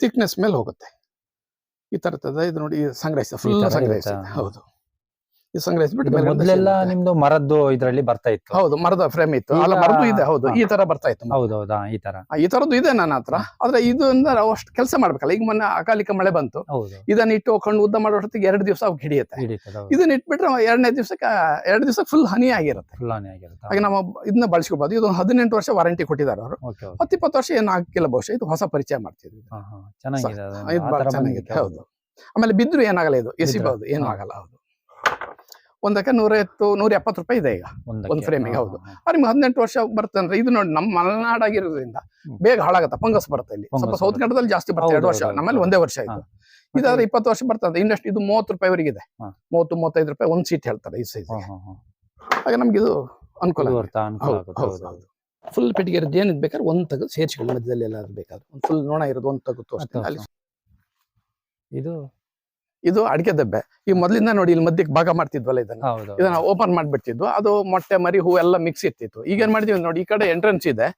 ಥಿಕ್ನೆಸ್ ಮೇಲೆ ಹೋಗುತ್ತೆ. ಈ ತರದ ಇದು ನೋಡಿ ಸಂಗ್ರಹಿಸಿದ ಫುಲ್ ಸಂಗ್ರಹಿಸಿದ ಹೌದು. ಇದು ಸಂಗ್ರಹಿಸ್ಬಿಟ್ಟು ಮೊದಲೆಲ್ಲ. ನಿಮ್ದು ಮರದ್ದು ಇದರಲ್ಲಿ ಬರ್ತಾ ಇತ್ತು. ಹೌದು ಮರದ ಫ್ರೇಮ್ ಇತ್ತು. ಅಲ್ಲ ಮರದ್ದು ಇದೆ ಹೌದು. ಈ ತರ ಬರ್ತಾ ಇತ್ತು ಹೌದು ಹೌದು ಈ ತರ. ಈ ತರದ್ದು ಇದೆ ನನ್ನ ಹತ್ರ. ಆದ್ರೆ ಇದು ಅಂದ್ರೆ ನಾವು ಅಷ್ಟು ಕೆಲಸ ಮಾಡ್ಬೇಕಲ್ಲ. ಈಗ ಮೊನ್ನೆ ಅಕಾಲಿಕ ಮಳೆ ಬಂತು. ಇದನ್ನ ಇಟ್ಟು ಕಣ್ಣು ಉದ್ದ ಮಾಡೋ ಹೊತ್ತಿಗೆ ಎರಡು ದಿವಸ ಅವ್ಕೆ ಹಿಡಿಯುತ್ತೆ. ಇದನ್ನ ಇಟ್ಬಿಟ್ರೆ ಎರಡನೇ ದಿವಸಕ್ಕೆ ಎರಡು ದಿವಸ ಫುಲ್ ಹನಿ ಆಗಿರುತ್ತೆ. ಹನಿ ಆಗಿರುತ್ತೆ ಹಾಗೆ ನಾವು ಇದನ್ನ ಬಳಸ್ಕೋಬಹುದು ಇದು ಹದಿನೆಂಟು ವರ್ಷ ವಾರಂಟಿ ಕೊಟ್ಟಿದ್ದಾರೆ ಅವರು. ಹತ್ತು ಇಪ್ಪತ್ತು ವರ್ಷ ಏನು ಹಾಕಿಲ್ಲ ಬಹುಶಃ. ಇದು ಹೊಸ ಪರಿಚಯ ಮಾಡ್ತಿದ್ವಿ ಚೆನ್ನಾಗಿದೆ ಹೌದು. ಆಮೇಲೆ ಬಿದ್ರು ಏನಾಗಲ್ಲ ಇದು. ಎಸಿಬಹುದು ಏನು ಆಗಲ್ಲ ಹೌದು. ಒಂದಕ್ಕೆ ನೂರೈವತ್ತು ನೂರ ಎಪ್ಪತ್ತು ರೂಪಾಯಿ ಇದೆ ಈಗ ಒಂದು ಫ್ರೇಮಿಗೆ ಹೌದು. ನಿಮ್ಗೆ ಹದಿನೆಂಟು ವರ್ಷ ಬರುತ್ತೆ ಅಂದ್ರೆ ಇದು ನೋಡಿ ನಮ್ಮ ಮಲೆನಾಡಾಗಿರೋದ್ರಿಂದ. ಬೇಗ ಹಾಳಾಗತ್ತೆ ಫಂಗಸ್ ಬರುತ್ತೆ ಇಲ್ಲಿ. ಸ್ವಲ್ಪ ಸೌತ್. ಕನ್ನಡದಲ್ಲಿ ಜಾಸ್ತಿ ಬರುತ್ತೆ ಹೌದು, ಎರಡು ವರ್ಷ ನಮ್ಮಲ್ಲಿ ಒಂದೇ ವರ್ಷ ಆಯ್ತು. ಇದಾದ್ರೆ ಇಪ್ಪತ್ತು ವರ್ಷ ಬರ್ತದೆ ಇನ್ನಷ್ಟು ಇದು ಮೂವತ್ತು ರೂಪಾಯಿವರೆಗೆ ಇದೆ. ಮೂವತ್ತು ಮೂವತ್ತೈದು ರೂಪಾಯಿ ಒಂದ್ ಸೀಟ್ ಹೇಳ್ತಾರೆ ಈ ಸೈಜ್. ಹಾಗೆ ನಮ್ಗೆ ಇದು ಅನುಕೂಲ ಇದು ಫುಲ್ ಪೆಟ್ಟಿಗೆ ಜೇನು ಬೇಕಾದ್ರೆ ಒಂದ್ ತೆಗೆದು ಸೇರಿಸ್ಕೊಳ್ಳಿ ಮಧ್ಯದಲ್ಲಿ ಎಲ್ಲಾದ್ರೂ ಬೇಕಾದ್ರೆ. ಒಂದು ಫುಲ್ ನೋಣ ಇರೋದು ಒಂದ್ ತೆಗೆದು ತೋರಿಸ್ತೀನಿ. ಇದು ಇದು ಅಡಿಕೆ ದಬ್ಬೆ. ಈ ಮೊದಲಿಂದ ನೋಡಿ ಇಲ್ಲಿ ಮಧ್ಯಕ್ಕೆ ಭಾಗ ಮಾಡ್ತಿದ್ವಲ್ಲ ಇದನ್ನ. ಇದನ್ನ ಓಪನ್ ಮಾಡ್ಬಿಡ್ತಿದ್ವು ಅದು ಮೊಟ್ಟೆ ಮರಿ ಹೂ ಎಲ್ಲ ಮಿಕ್ಸ್ ಇರ್ತಿತ್ತು ಈಗ ಏನ್ ಮಾಡಿದೀವಿ ನೋಡಿ ಈ ಕಡೆ ಎಂಟ್ರೆನ್ಸ್ ಇದೆ.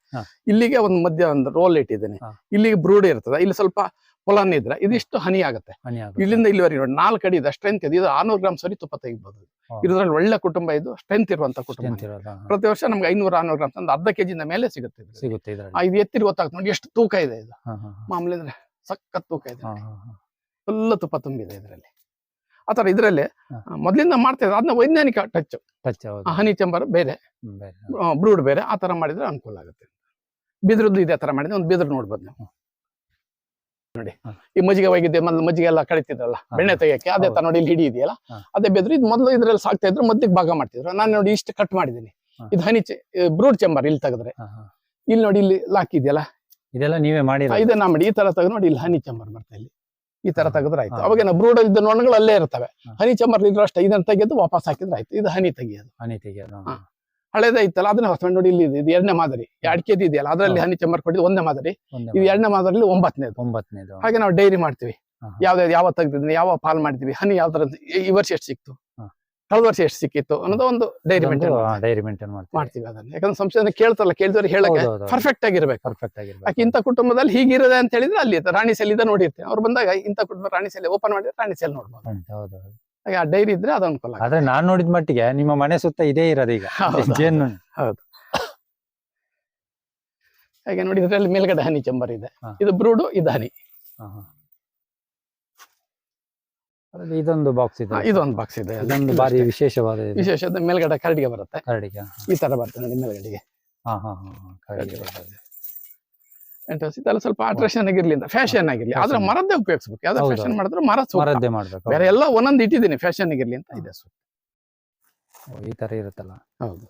ಇಲ್ಲಿಗೆ ಒಂದು ಮಧ್ಯ ಒಂದು ರೋಲ್ ಇಟ್ಟಿದ್ದೀನಿ. ಇಲ್ಲಿ ಇಲ್ಲಿಗೆ ಬ್ರೂಡ್ ಇರ್ತದೆ. ಇಲ್ಲಿ ಸ್ವಲ್ಪ ಪೊಲಾನ್ ಇದ್ರೆ ಇದಿಷ್ಟು ಹನಿ ಆಗುತ್ತೆ. ಇಲ್ಲಿಂದ ಇಲ್ಲಿವರೆಗೆ ನೋಡಿ ನಾಲ್ಕು ಅಡಿ ಇದೆ. ಸ್ಟ್ರೆಂತ್ ಇದೆ. ಇದು ಆರ್ನೂರು ಗ್ರಾಮ್ ಸರಿ ತುಪ್ಪ ತೆಗಿಬಹುದು. ಇದ್ರಲ್ಲಿ ಒಳ್ಳೆ ಕುಟುಂಬ ಇದು. ಸ್ಟ್ರೆಂತ್ ಇರುವಂತ ಕುಟುಂಬ. ಪ್ರತಿ ವರ್ಷ ನಮ್ಗೆ ಐನೂರ ಆರ್ನೂರು ಗ್ರಾಮ್ ಅಂದ್ರೆ ಅರ್ಧ ಕೆಜಿನ ಮೇಲೆ ಸಿಗುತ್ತೆ ಇದು. ಸಿಗುತ್ತೆ ಇದು ಎತ್ತಿರಿ ಗೊತ್ತಾಗ್ತದೆ ನೋಡಿ ಎಷ್ಟು ತೂಕ ಇದೆ ಇದು. ಮಾಮೂಲಿ ಅಂದ್ರೆ ಸಖತ್ ತೂಕ ಇದೆ. ಫುಲ್ ತುಪ್ಪ ತುಂಬಿದೆ ಇದರಲ್ಲಿ. ಆತರ ಇದರಲ್ಲಿ ಹಾ. ಮೊದಲಿಂದ ಮಾಡ್ತಾ ಇದ್ದಾರೆ ಅದನ್ನ ವೈಜ್ಞಾನಿಕ ಟಚ್ ಟಚ್ ಹನಿ ಚಂಬರ್ ಬೇರೆ. ಬೇರೆ. ಬ್ರೂಡ್ ಬೇರೆ. ಆ ತರ ಮಾಡಿದ್ರೆ ಅನುಕೂಲ ಆಗುತ್ತೆ. ಬಿದ್ರದ್ದು ಇದೇ ತರ ಮಾಡಿದ್ರೆ ಒಂದು ಬಿದ್ರು ನೋಡ್ಬೋದು ನೀವು. ನೋಡಿ. ಈ ಮಜ್ಜಿಗೆ ಹೋಗಿದ್ದೆ ಮೊದಲು ಮಜ್ಜಿಗೆ ಎಲ್ಲ ಕಳಿತಿದ್ರಲ್ಲ ಬೆಣ್ಣೆ. ತೆಗಿಯಕ್ಕೆ. ಅದೇ ತರ ನೋಡಿ ಇಲ್ಲಿ ಹಿಡಿ ಇದೆಯಲ್ಲ? ಅದೇ ಬೆದ್ರು ಇದು ಮೊದಲು ಇದ್ರಲ್ಲಿ ಸಾಕ್ತಾ ಇದ್ರು ಮದ್ದಿಗೆ ಭಾಗ ಮಾಡ್ತಿದ್ರು. ನಾನು ನೋಡಿ ಇಷ್ಟು ಕಟ್ ಮಾಡಿದ್ದೀನಿ. ಇದು ಹನಿ ಬ್ರೂಡ್ ಚೆಂಬರ್ ಇಲ್ಲಿ ತೆಗೆದ್ರೆ. ಇಲ್ಲಿ ನೋಡಿ ಇಲ್ಲಿ ಲಾಕ್ ಇದೆಯಲ್ಲ? ಇದೆಲ್ಲ ನೀವೇ ಮಾಡಿ ಇದನ್ನ ಮಾಡಿ ಈ ತರ ತೆಗೆದು ನೋಡಿ ಇಲ್ಲಿ ಹನಿ ಚಂಬರ್ ಬರ್ತಾ ಇಲ್ಲಿ. ಈ ತರ ತೆಗೆದ್ರಾಯ್ತು ತೆಗೆದ್ರೆ ಆಯ್ತು. ಅವಾಗ ಬ್ರೂಡ್ ಇದ್ದ ನೊಣಗಳು ಅಲ್ಲೇ ಇರ್ತವೆ. ಹನಿ ಚಂಬರ್ ಇದ್ರೆ ಅಷ್ಟೇ. ಇದನ್ನ ತೆಗೆದು ವಾಪಸ್ ಹಾಕಿದ್ರೆ ಆಯ್ತು. ಇದು ಹನಿ ತೆಗಿಯೋದು. ಹನಿ ತೆಗಿಯೋದು. ಹಳೇದೇ ಇತ್ತಲ್ಲ ಅದನ್ನ ಹೊಸ ನೋಡಿ ಇಲ್ಲಿ ಇದೆ. ಎರಡನೇ ಮಾದರಿ. ಅಡಿಕೆ ಇದೆಯಲ್ಲ ಅದರಲ್ಲಿ ಹನಿ ಚಂಬರ್ ಕೊಟ್ಟಿದ್ದು ಒಂದೇ ಮಾದರಿ. ಇದು ಎರಡನೇ ಮಾದರಿಲಿ ಒಂಬತ್ತನೇದು. ಒಂಬತ್ತನೇದು. ಹಾಗೆ ನಾವು ಡೈರಿ ಮಾಡ್ತೀವಿ. ಯಾವ್ದು ಯಾವ ತೆಗ್ದಿದ್ವಿ ಯಾವ ಪಾಲ್ ಮಾಡ್ತೀವಿ ಹನಿ ಯಾವ ತರ ಈ ವರ್ಷ ಎಷ್ಟು ಸಿಕ್ತು. ಕಳೆದ ವರ್ಷ ಎಷ್ಟು ಸಿಕ್ಕಿತ್ತು ಅನ್ನೋದು ಒಂದು ಡೈರಿ ಮೇಂಟೈನ್ ಡೈರಿ ಮೇಂಟೈನ್ ಮಾಡ್ತೀವಿ. ಅದನ್ನ. ಯಾಕಂದ್ರೆ ಸಂಶೋಧನೆ ಕೇಳ್ತಾರಲ್ಲ ಕೇಳಿದವ್ರು ಹೇಳಕ್ಕೆ ಹೌದು, ಹೌದು, ಹೌದು. ಪರ್ಫೆಕ್ಟ್ ಆಗಿರ್ಬೇಕು. ಪರ್ಫೆಕ್ಟ್ ಯಾಕೆ ಆಗಿರ್ಬೇಕು ಇಂಥ ಕುಟುಂಬದಲ್ಲಿ ಹೀಗಿರದೆ ಅಂತ ಹೇಳಿದ್ರೆ ಅಲ್ಲಿ ರಾಣಿ ಸೆಲ್ ಇದೆ ನೋಡಿರ್ತೀವಿ. ಅವ್ರು ಬಂದಾಗ ಇಂಥ ಕುಟುಂಬ ರಾಣಿ ಸೆಲ್ ಓಪನ್ ಮಾಡಿದ್ರೆ ರಾಣಿ ಸೆಲ್ ನೋಡ್ಬೋದು. ಹೌದು ಹೌದು. ಹಾಗೆ ಆ ಡೈರಿ ಇದ್ರೆ ಅದು ಅನುಕೂಲ. ಆದ್ರೆ ನಾನ್ ನೋಡಿದ ಮಟ್ಟಿಗೆ ನಿಮ್ಮ ಮನೆ ಸುತ್ತ ಇದೇ ಇರೋದು ಈಗ. ಹೌದು. ಜೇನು ಹಾಗೆ ನೋಡಿ ಇದ್ರಲ್ಲಿ ಮೇಲ್ಗಡೆ ಹನಿ ಚಂಬರ್ ಇದೆ. ಇದು ಬ್ರೂಡು ಇದು ಹನಿ. ಇದೊಂದು ಬಾಕ್ಸ್ ಇದೆ. ಇದೊಂದು ಬಾಕ್ಸ್ ಇದೆ. ಅದೊಂದು ಬಾರಿ ವಿಶೇಷವಾದ. ವಿಶೇಷ ಮೇಲ್ಗಡೆ ಕರಡಿಗೆ ಬರುತ್ತೆ. ಕರಡಿಗೆ ಈ ತರ ಬರ್ತದೆ ನೋಡಿ ಮೇಲ್ಗಡೆಗೆ. ಹಾ ಹಾ ಕರಡಿಗೆ ಬರ್ತದೆ. ಇದೆಲ್ಲ ಸ್ವಲ್ಪ ಅಟ್ರಾಕ್ಷನ್ ಆಗಿರ್ಲಿ ಅಂತ ಫ್ಯಾಷನ್ ಆಗಿರ್ಲಿ. ಆದ್ರೆ. ಮರದ್ದೇ ಉಪಯೋಗಿಸ್ಬೇಕು. ಯಾವ್ದು ಫ್ಯಾಷನ್ ಮಾಡಿದ್ರು ಮರ. ಮರದ್ದೇ ಮಾಡ್ಬೇಕು ಬೇರೆ ಎಲ್ಲ ಒಂದೊಂದು ಇಟ್ಟಿದ್ದೀನಿ. ಫ್ಯಾಷನ್ ಆಗಿರ್ಲಿ ಅಂತ ಇದೆ ಸೂಕ್ತ. ಈ ತರ ಇರುತ್ತಲ್ಲ. ಹೌದು.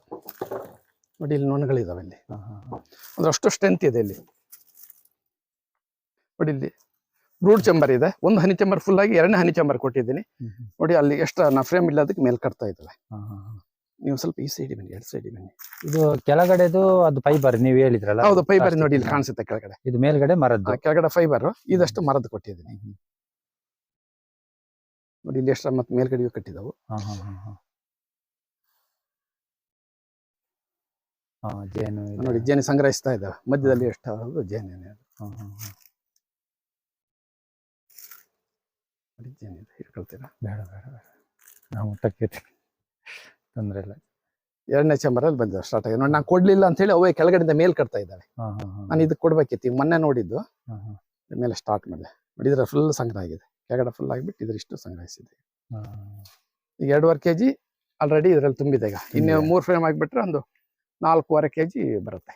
ನೋಡಿ ಇಲ್ಲಿ ನೊಣಗಳಿದಾವೆ ಇಲ್ಲಿ. ಅಂದ್ರೆ ಅಷ್ಟು ಸ್ಟ್ರೆಂತ್ ಇದೆ ಇಲ್ಲಿ. ನೋಡಿ ಇಲ್ಲಿ ಬ್ರೂಡ್ ಚಂಬರ್ ಇದೆ. ಒಂದು ಹನಿ ಚಂಬರ್ ಫುಲ್ ಆಗಿ ಎರಡನೇ ಹನಿ ಚಂಬರ್ ಕೊಟ್ಟಿದ್ದೀನಿ. ನೋಡಿ ಅಲ್ಲಿ ಎಷ್ಟು ನಾ ಫ್ರೇಮ್ ಇಲ್ಲ ಅದಕ್ಕೆ ಮೇಲ್ ಕಟ್ತಾ ಇದ್ದಾವೆ. ನೀವು ಸ್ವಲ್ಪ ಈ ಸೈಡ್ ಬನ್ನಿ ಎರಡು ಸೈಡ್ ಬನ್ನಿ. ಇದು ಕೆಳಗಡೆದು ಅದು ಫೈಬರ್ ನೀವು ಹೇಳಿದ್ರಲ್ಲ? ಹೌದು ಫೈಬರ್ ನೋಡಿ ಇಲ್ಲಿ ಕಾಣಿಸುತ್ತೆ ಕೆಳಗಡೆ. ಇದು ಮೇಲ್ಗಡೆ ಮರದ್ದು. ಕೆಳಗಡೆ ಫೈಬರ್ ಇದಷ್ಟು ಮರದ್ದು ಕೊಟ್ಟಿದ್ದೀನಿ. ನೋಡಿ ಇಲ್ಲಿ ಎಷ್ಟು ಮತ್ತೆ ಮೇಲ್ಗಡೆಯೂ ಕಟ್ಟಿದವು. ಜೇನು ನೋಡಿ ಜೇನು ಸಂಗ್ರಹಿಸ್ತಾ ಇದ್ದಾವೆ. ಮಧ್ಯದಲ್ಲಿ ಎಷ್ಟು ಜೇನೇನೆ ಜೇನಿದೆ ಹಿಡ್ಕೊಳ್ತೀರಾ ಬೇಡ ಬೇಡ ಬೇಡ. ನಾವು ಊಟಕ್ಕೆ ತೊಂದರೆ ಇಲ್ಲ. ಎರಡನೇ ಚಂಬರಲ್ಲಿ ಬಂದಿದೆ ಸ್ಟಾರ್ಟ್ ಆಗಿದೆ. ನೋಡಿ ನಾನು ಕೊಡ್ಲಿಲ್ಲ ಅಂತ ಹೇಳಿ ಅವೇ ಕೆಳಗಡೆಯಿಂದ ಮೇಲ್ ಕಟ್ತಾ ಇದ್ದಾಳೆ. ನಾನು ಇದಕ್ಕೆ ಕೊಡ್ಬೇಕಿತ್ತು. ಈಗ ಮೊನ್ನೆ ನೋಡಿದ್ದು. ಮೇಲೆ ಸ್ಟಾರ್ಟ್ ಮೇಲೆ ನೋಡಿದ್ರೆ ಫುಲ್ ಸಂಗ್ರಹ ಆಗಿದೆ. ಕೆಳಗಡೆ ಫುಲ್ ಆಗಿಬಿಟ್ಟು ಇದ್ರಿಷ್ಟು ಸಂಗ್ರಹಿಸಿದೆ. ಈಗ ಎರಡೂವರೆ ಕೆ ಜಿ ಆಲ್ರೆಡಿ ಇದರಲ್ಲಿ ತುಂಬಿದೆ ಈಗ. ಇನ್ನು ಮೂರು ಫ್ರೇಮ್ ಆಗಿಬಿಟ್ರೆ ಒಂದು ನಾಲ್ಕೂವರೆ ಕೆ ಜಿ ಬರುತ್ತೆ.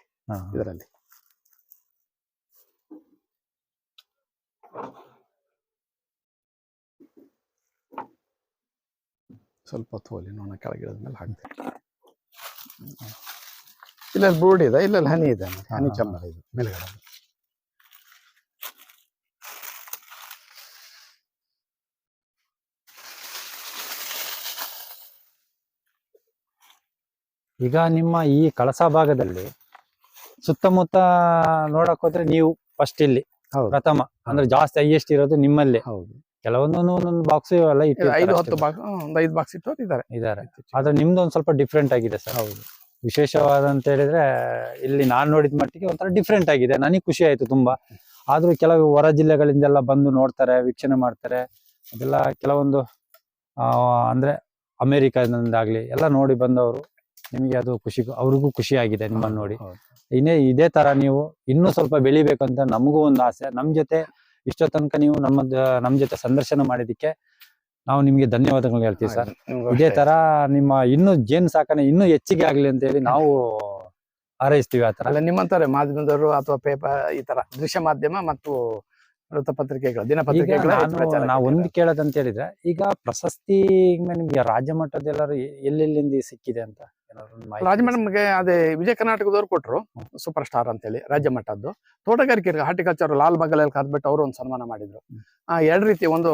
ಇದರಲ್ಲಿ. ಸ್ವಲ್ಪ ಹೊತ್ತು ಒಲೆ ನೋಣ ಕೆಳಗಿಡದ ಮೇಲೆ ಹಾಕ್ತೀನಿ. ಇಲ್ಲಲ್ಲಿ ಬೋರ್ಡ್ ಇದೆ ಇಲ್ಲಲ್ಲಿ ಹನಿ ಇದೆ ಹನಿ. ಚಂಬರ ಇದೆ ಮೇಲ್ಗಡೆ. ಈಗ ನಿಮ್ಮ ಈ ಕಳಸ ಭಾಗದಲ್ಲಿ ಸುತ್ತಮುತ್ತ ನೋಡಕ್ ಹೋದ್ರೆ ನೀವು ಫಸ್ಟ್ ಇಲ್ಲಿ ಹೌದು. ಪ್ರಥಮ ಅಂದ್ರೆ ಜಾಸ್ತಿ ಹೈಯೆಸ್ಟ್ ಇರೋದು ನಿಮ್ಮಲ್ಲೇ. ಹೌದು. ಕೆಲವೊಂದೊಂದು ಒಂದೊಂದು ಬಾಕ್ಸ್ ಇವೆಲ್ಲ ಐದು. ಹತ್ತು ಬಾಕ್ಸ್ ಒಂದು ಐದು ಬಾಕ್ಸ್ ಇಟ್ಟು ಇದ್ದಾರೆ. ಇದಾರೆ ಆದ್ರೆ ನಿಮ್ದು ಒಂದ್ ಸ್ವಲ್ಪ ಡಿಫ್ರೆಂಟ್ ಆಗಿದೆ ಸರ್. ಹೌದು. ವಿಶೇಷವಾದ ಅಂತ ಹೇಳಿದ್ರೆ ಇಲ್ಲಿ ನಾನ್ ನೋಡಿದ ಮಟ್ಟಿಗೆ ಒಂಥರ ಡಿಫ್ರೆಂಟ್ ಆಗಿದೆ. ನನಗೆ ಖುಷಿ ಆಯ್ತು ತುಂಬಾ. ಆದ್ರೂ ಕೆಲವು ಹೊರ ಜಿಲ್ಲೆಗಳಿಂದೆಲ್ಲ ಬಂದು ನೋಡ್ತಾರೆ ವೀಕ್ಷಣೆ ಮಾಡ್ತಾರೆ. ಅದೆಲ್ಲ ಕೆಲವೊಂದು ಆ, ಅಂದ್ರೆ ಅಮೆರಿಕದಿಂದಾಗ್ಲಿ ಎಲ್ಲ ನೋಡಿ ಬಂದವರು ನಿಮಗೆ ಅದು ಖುಷಿ ಅವ್ರಿಗೂ ಖುಷಿ ಆಗಿದೆ ನಿಮ್ಮನ್ನು ನೋಡಿ. ಇನ್ನೇ ಇದೇ ತರ ನೀವು ಇನ್ನೂ ಸ್ವಲ್ಪ ಬೆಳಿಬೇಕಂತ ನಮಗೂ ಒಂದು ಆಸೆ. ನಮ್ ಜೊತೆ ಇಷ್ಟೋ ತನಕ ನೀವು ನಮ್ಮ ನಮ್ ಜೊತೆ ಸಂದರ್ಶನ ಮಾಡಿದಕ್ಕೆ ನಾವು ನಿಮ್ಗೆ ಧನ್ಯವಾದಗಳು ಹೇಳ್ತೀವಿ ಸರ್. ಇದೇ ತರ ನಿಮ್ಮ ಇನ್ನು ಜೇನು ಸಾಕಣೆ ಇನ್ನೂ ಹೆಚ್ಚಿಗೆ ಆಗ್ಲಿ ಅಂತ ಹೇಳಿ ನಾವು ಹಾರೈಸ್ತೀವಿ ಆ ತರ. ಅಲ್ಲ ನಿಮ್ಮಂತಾರೆ ಮಾಧ್ಯಮದವರು ಅಥವಾ ಪೇಪರ್ ಈ ತರ ದೃಶ್ಯ ಮಾಧ್ಯಮ ಮತ್ತು ವೃತ್ತಪತ್ರಿಕೆಗಳು ದಿನಪತ್ರಿಕೆಗಳು ನಾವು ಒಂದ್ ಕೇಳೋದಂತ ಹೇಳಿದ್ರೆ ಈಗ ಪ್ರಶಸ್ತಿ ನಿಮ್ಗೆ ರಾಜ್ಯ ಮಟ್ಟದ ಎಲ್ಲರೂ ಎಲ್ಲೆಲ್ಲಿಂದ ಸಿಕ್ಕಿದೆ ಅಂತ? ರಾಜ ಮೇಡಮ್ಗೆ ಅದೇ ವಿಜಯ ಕರ್ನಾಟಕದವ್ರು ಕೊಟ್ಟರು ಸೂಪರ್ ಸ್ಟಾರ್ ಅಂತೇಳಿ ರಾಜ್ಯ ಮಟ್ಟದ್ದು ತೋಟಗಾರಿಕೆ ಹಾರ್ಟಿಕಲ್ಚರ್ ಲಾಲ್ ಬಗಲಲ್ಲಿ ಕಾದ್ಬಿಟ್ಟು ಅವರು ಒಂದು ಸನ್ಮಾನ ಮಾಡಿದ್ರು. ಆ ಎರಡು ರೀತಿ ಒಂದು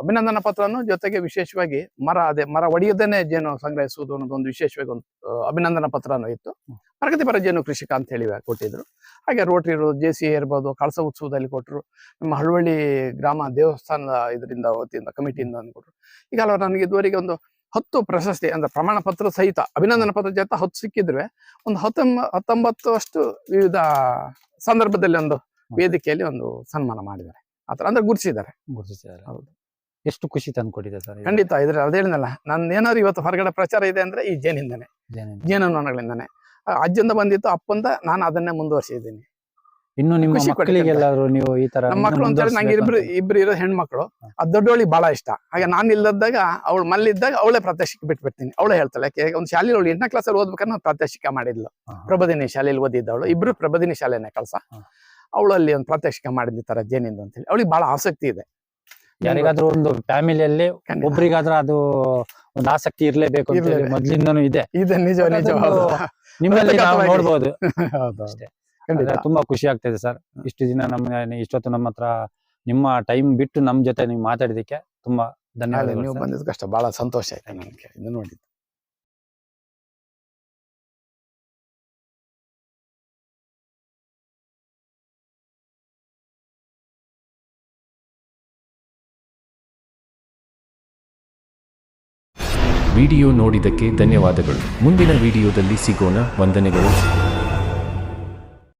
ಅಭಿನಂದನಾ ಪತ್ರನು ಜೊತೆಗೆ ವಿಶೇಷವಾಗಿ ಮರ ಅದೇ ಮರ ಒಡೆಯದೇನೆ ಜೇನು ಸಂಗ್ರಹಿಸುವುದು ಅನ್ನೋದು ಒಂದು ವಿಶೇಷವಾಗಿ ಒಂದು ಅಭಿನಂದನಾ ಪತ್ರನೂ ಇತ್ತು. ಪ್ರಗತಿ ಪ್ರಗತಿಪರ ಜೇನು ಕೃಷಿಕ ಅಂತ ಹೇಳಿ ಕೊಟ್ಟಿದ್ರು. ಹಾಗೆ ರೋಟರಿ ಇರ್ಬೋದು ಜೆ ಸಿ ಇರ್ಬೋದು ಕಳಸ ಉತ್ಸವದಲ್ಲಿ ಕೊಟ್ಟರು ನಮ್ಮ ಹಳುವಳ್ಳಿ ಗ್ರಾಮ ದೇವಸ್ಥಾನದ ಇದರಿಂದ ವತಿಯಿಂದ ಕಮಿಟಿಯಿಂದ ಅಂದ್ಕೊಟ್ರು. ಈಗ ಅಲ್ವ ನನಗೆ ಇದುವರೆಗೆ ಒಂದು ಹತ್ತು ಪ್ರಶಸ್ತಿ ಅಂದ್ರೆ ಪ್ರಮಾಣ ಪತ್ರ ಸಹಿತ ಅಭಿನಂದನ ಪತ್ರ ಜೊತೆ ಹತ್ತು ಸಿಕ್ಕಿದ್ರೆ ಒಂದು ಹತ್ತೊಂಬ ಹತ್ತೊಂಬತ್ತು ಅಷ್ಟು ವಿವಿಧ ಸಂದರ್ಭದಲ್ಲಿ ಒಂದು ವೇದಿಕೆಯಲ್ಲಿ ಒಂದು ಸನ್ಮಾನ ಮಾಡಿದ್ದಾರೆ. ಆತರ ಅಂದ್ರೆ ಗುರುತಿಸಿದ್ದಾರೆ ಗುರುತಿಸಿದ್ದಾರೆ ಹೌದು. ಎಷ್ಟು ಖುಷಿ ತಂದ್ಕೊಟ್ಟಿದೆ ಸರ್? ಖಂಡಿತ ಇದ್ರೆ ಅದೇನಲ್ಲ ನಾನು ಏನಾದ್ರು ಇವತ್ತು ಹೊರಗಡೆ ಪ್ರಚಾರ ಇದೆ ಅಂದ್ರೆ ಈ ಜೇನಿಂದನೇ ಜೇನು ಜೇನುನೊಣಗಳಿಂದನೇ. ಅಜ್ಜಿಂದ ಬಂದಿತ್ತು ಅಪ್ಪಂದ ನಾನು ಅದನ್ನೇ ಮುಂದುವರಿಸಿದ್ದೀನಿ. ಇನ್ನು ನಿಮ್ಮ ಖುಷಿ. ಮಕ್ಕಳಿಗೆಲ್ಲಾದ್ರು ನೀವು ಈ ತರ ನಮ್ಮ ಮಕ್ಕಳು ಅಂತ ಹೇಳಿ ನಂಗೆ ಇಬ್ರು ಇಬ್ರು ಇರೋ ಹೆಣ್ಮಕ್ಳು ಅದ್ ದೊಡ್ಡವಳಿಗೆ ಬಹಳ ಇಷ್ಟ ಹಾಗೆ ನಾನು ಇಲ್ಲದಾಗ ಅವಳು ಮಲ್ಲಿದ್ದಾಗ ಅವಳೇ ಪ್ರಾತ್ಯಕ್ಷಿಕೆ ಬಿಟ್ಬಿಡ್ತೀನಿ ಅವಳೇ ಹೇಳ್ತಾಳೆ ಯಾಕೆ ಒಂದು ಶಾಲೆಯಲ್ಲಿ ಅವಳು ಎಂಟನೇ ಕ್ಲಾಸಲ್ಲಿ ಓದ್ಬೇಕಾದ್ರೆ ನಾನು ಪ್ರಾತ್ಯಕ್ಷಿಕ ಮಾಡಿದ್ಲು. ಪ್ರಬೋಧಿನಿ ಶಾಲೆಯಲ್ಲಿ ಓದಿದ್ದವಳು ಇಬ್ರು ಪ್ರಬೋಧಿನಿ ಶಾಲೆನೇ ಕೆಲಸ ಹ. ಅವಳು ಅಲ್ಲಿ ಒಂದು ಪ್ರಾತ್ಯಕ್ಷಿಕ ಮಾಡಿದ್ಲಿ ಈ ತರ ಜೇನಿಂದ ಅಂತ ಹೇಳಿ ಅವಳಿಗೆ ಬಹಳ ಆಸಕ್ತಿ ಇದೆ ಯಾರಿಗಾದ್ರೂ ಒಂದು ಫ್ಯಾಮಿಲಿಯಲ್ಲಿ ಖಂಡಿತ. ಒಬ್ರಿಗಾದ್ರೂ ಅದು ಒಂದು ಆಸಕ್ತಿ ಇರ್ಲೇಬೇಕು ಅಂತ ಹೇಳಿ ಇರ್ಲೇಬೇಕು. ಮೊದ್ಲಿಂದನೂ ಇದೆ ಇದು ನಿಜ ನಿಜ [LAUGHS] ಹೌದು. ನಿಮ್ಮಲ್ಲಿ ನಾವು ವ್ಯಕ್ತಿಗತವಾಗಿ. ನೋಡ್ಬೋದು ಹೌದು ಅಷ್ಟೇ. ಖಂಡಿತ. ತುಂಬಾ ಖುಷಿ ಆಗ್ತಿದೆ ಸರ್. ಇಷ್ಟು ದಿನ ನಮ್ಮ ಇಷ್ಟೊತ್ತು ನಮ್ಮ ಹತ್ರ ನಿಮ್ಮ ಟೈಮ್ ಬಿಟ್ಟು ನಮ್ ಜೊತೆ ನೀವು ಮಾತಾಡಿದಕ್ಕೆ ತುಂಬಾ ಧನ್ಯವಾದ ಧನ್ಯವಾದಗಳು ನೀವು. ಕಷ್ಟ ಬಹಳ ಸಂತೋಷ ಆಯ್ತು ನನಗೆ ಇದು ನೋಡಿ ವಿಡಿಯೋ ನೋಡಿದ್ದಕ್ಕೆ ಧನ್ಯವಾದಗಳು. ಮುಂದಿನ ವಿಡಿಯೋದಲ್ಲಿ ಸಿಗೋಣ. ವಂದನೆಗಳು.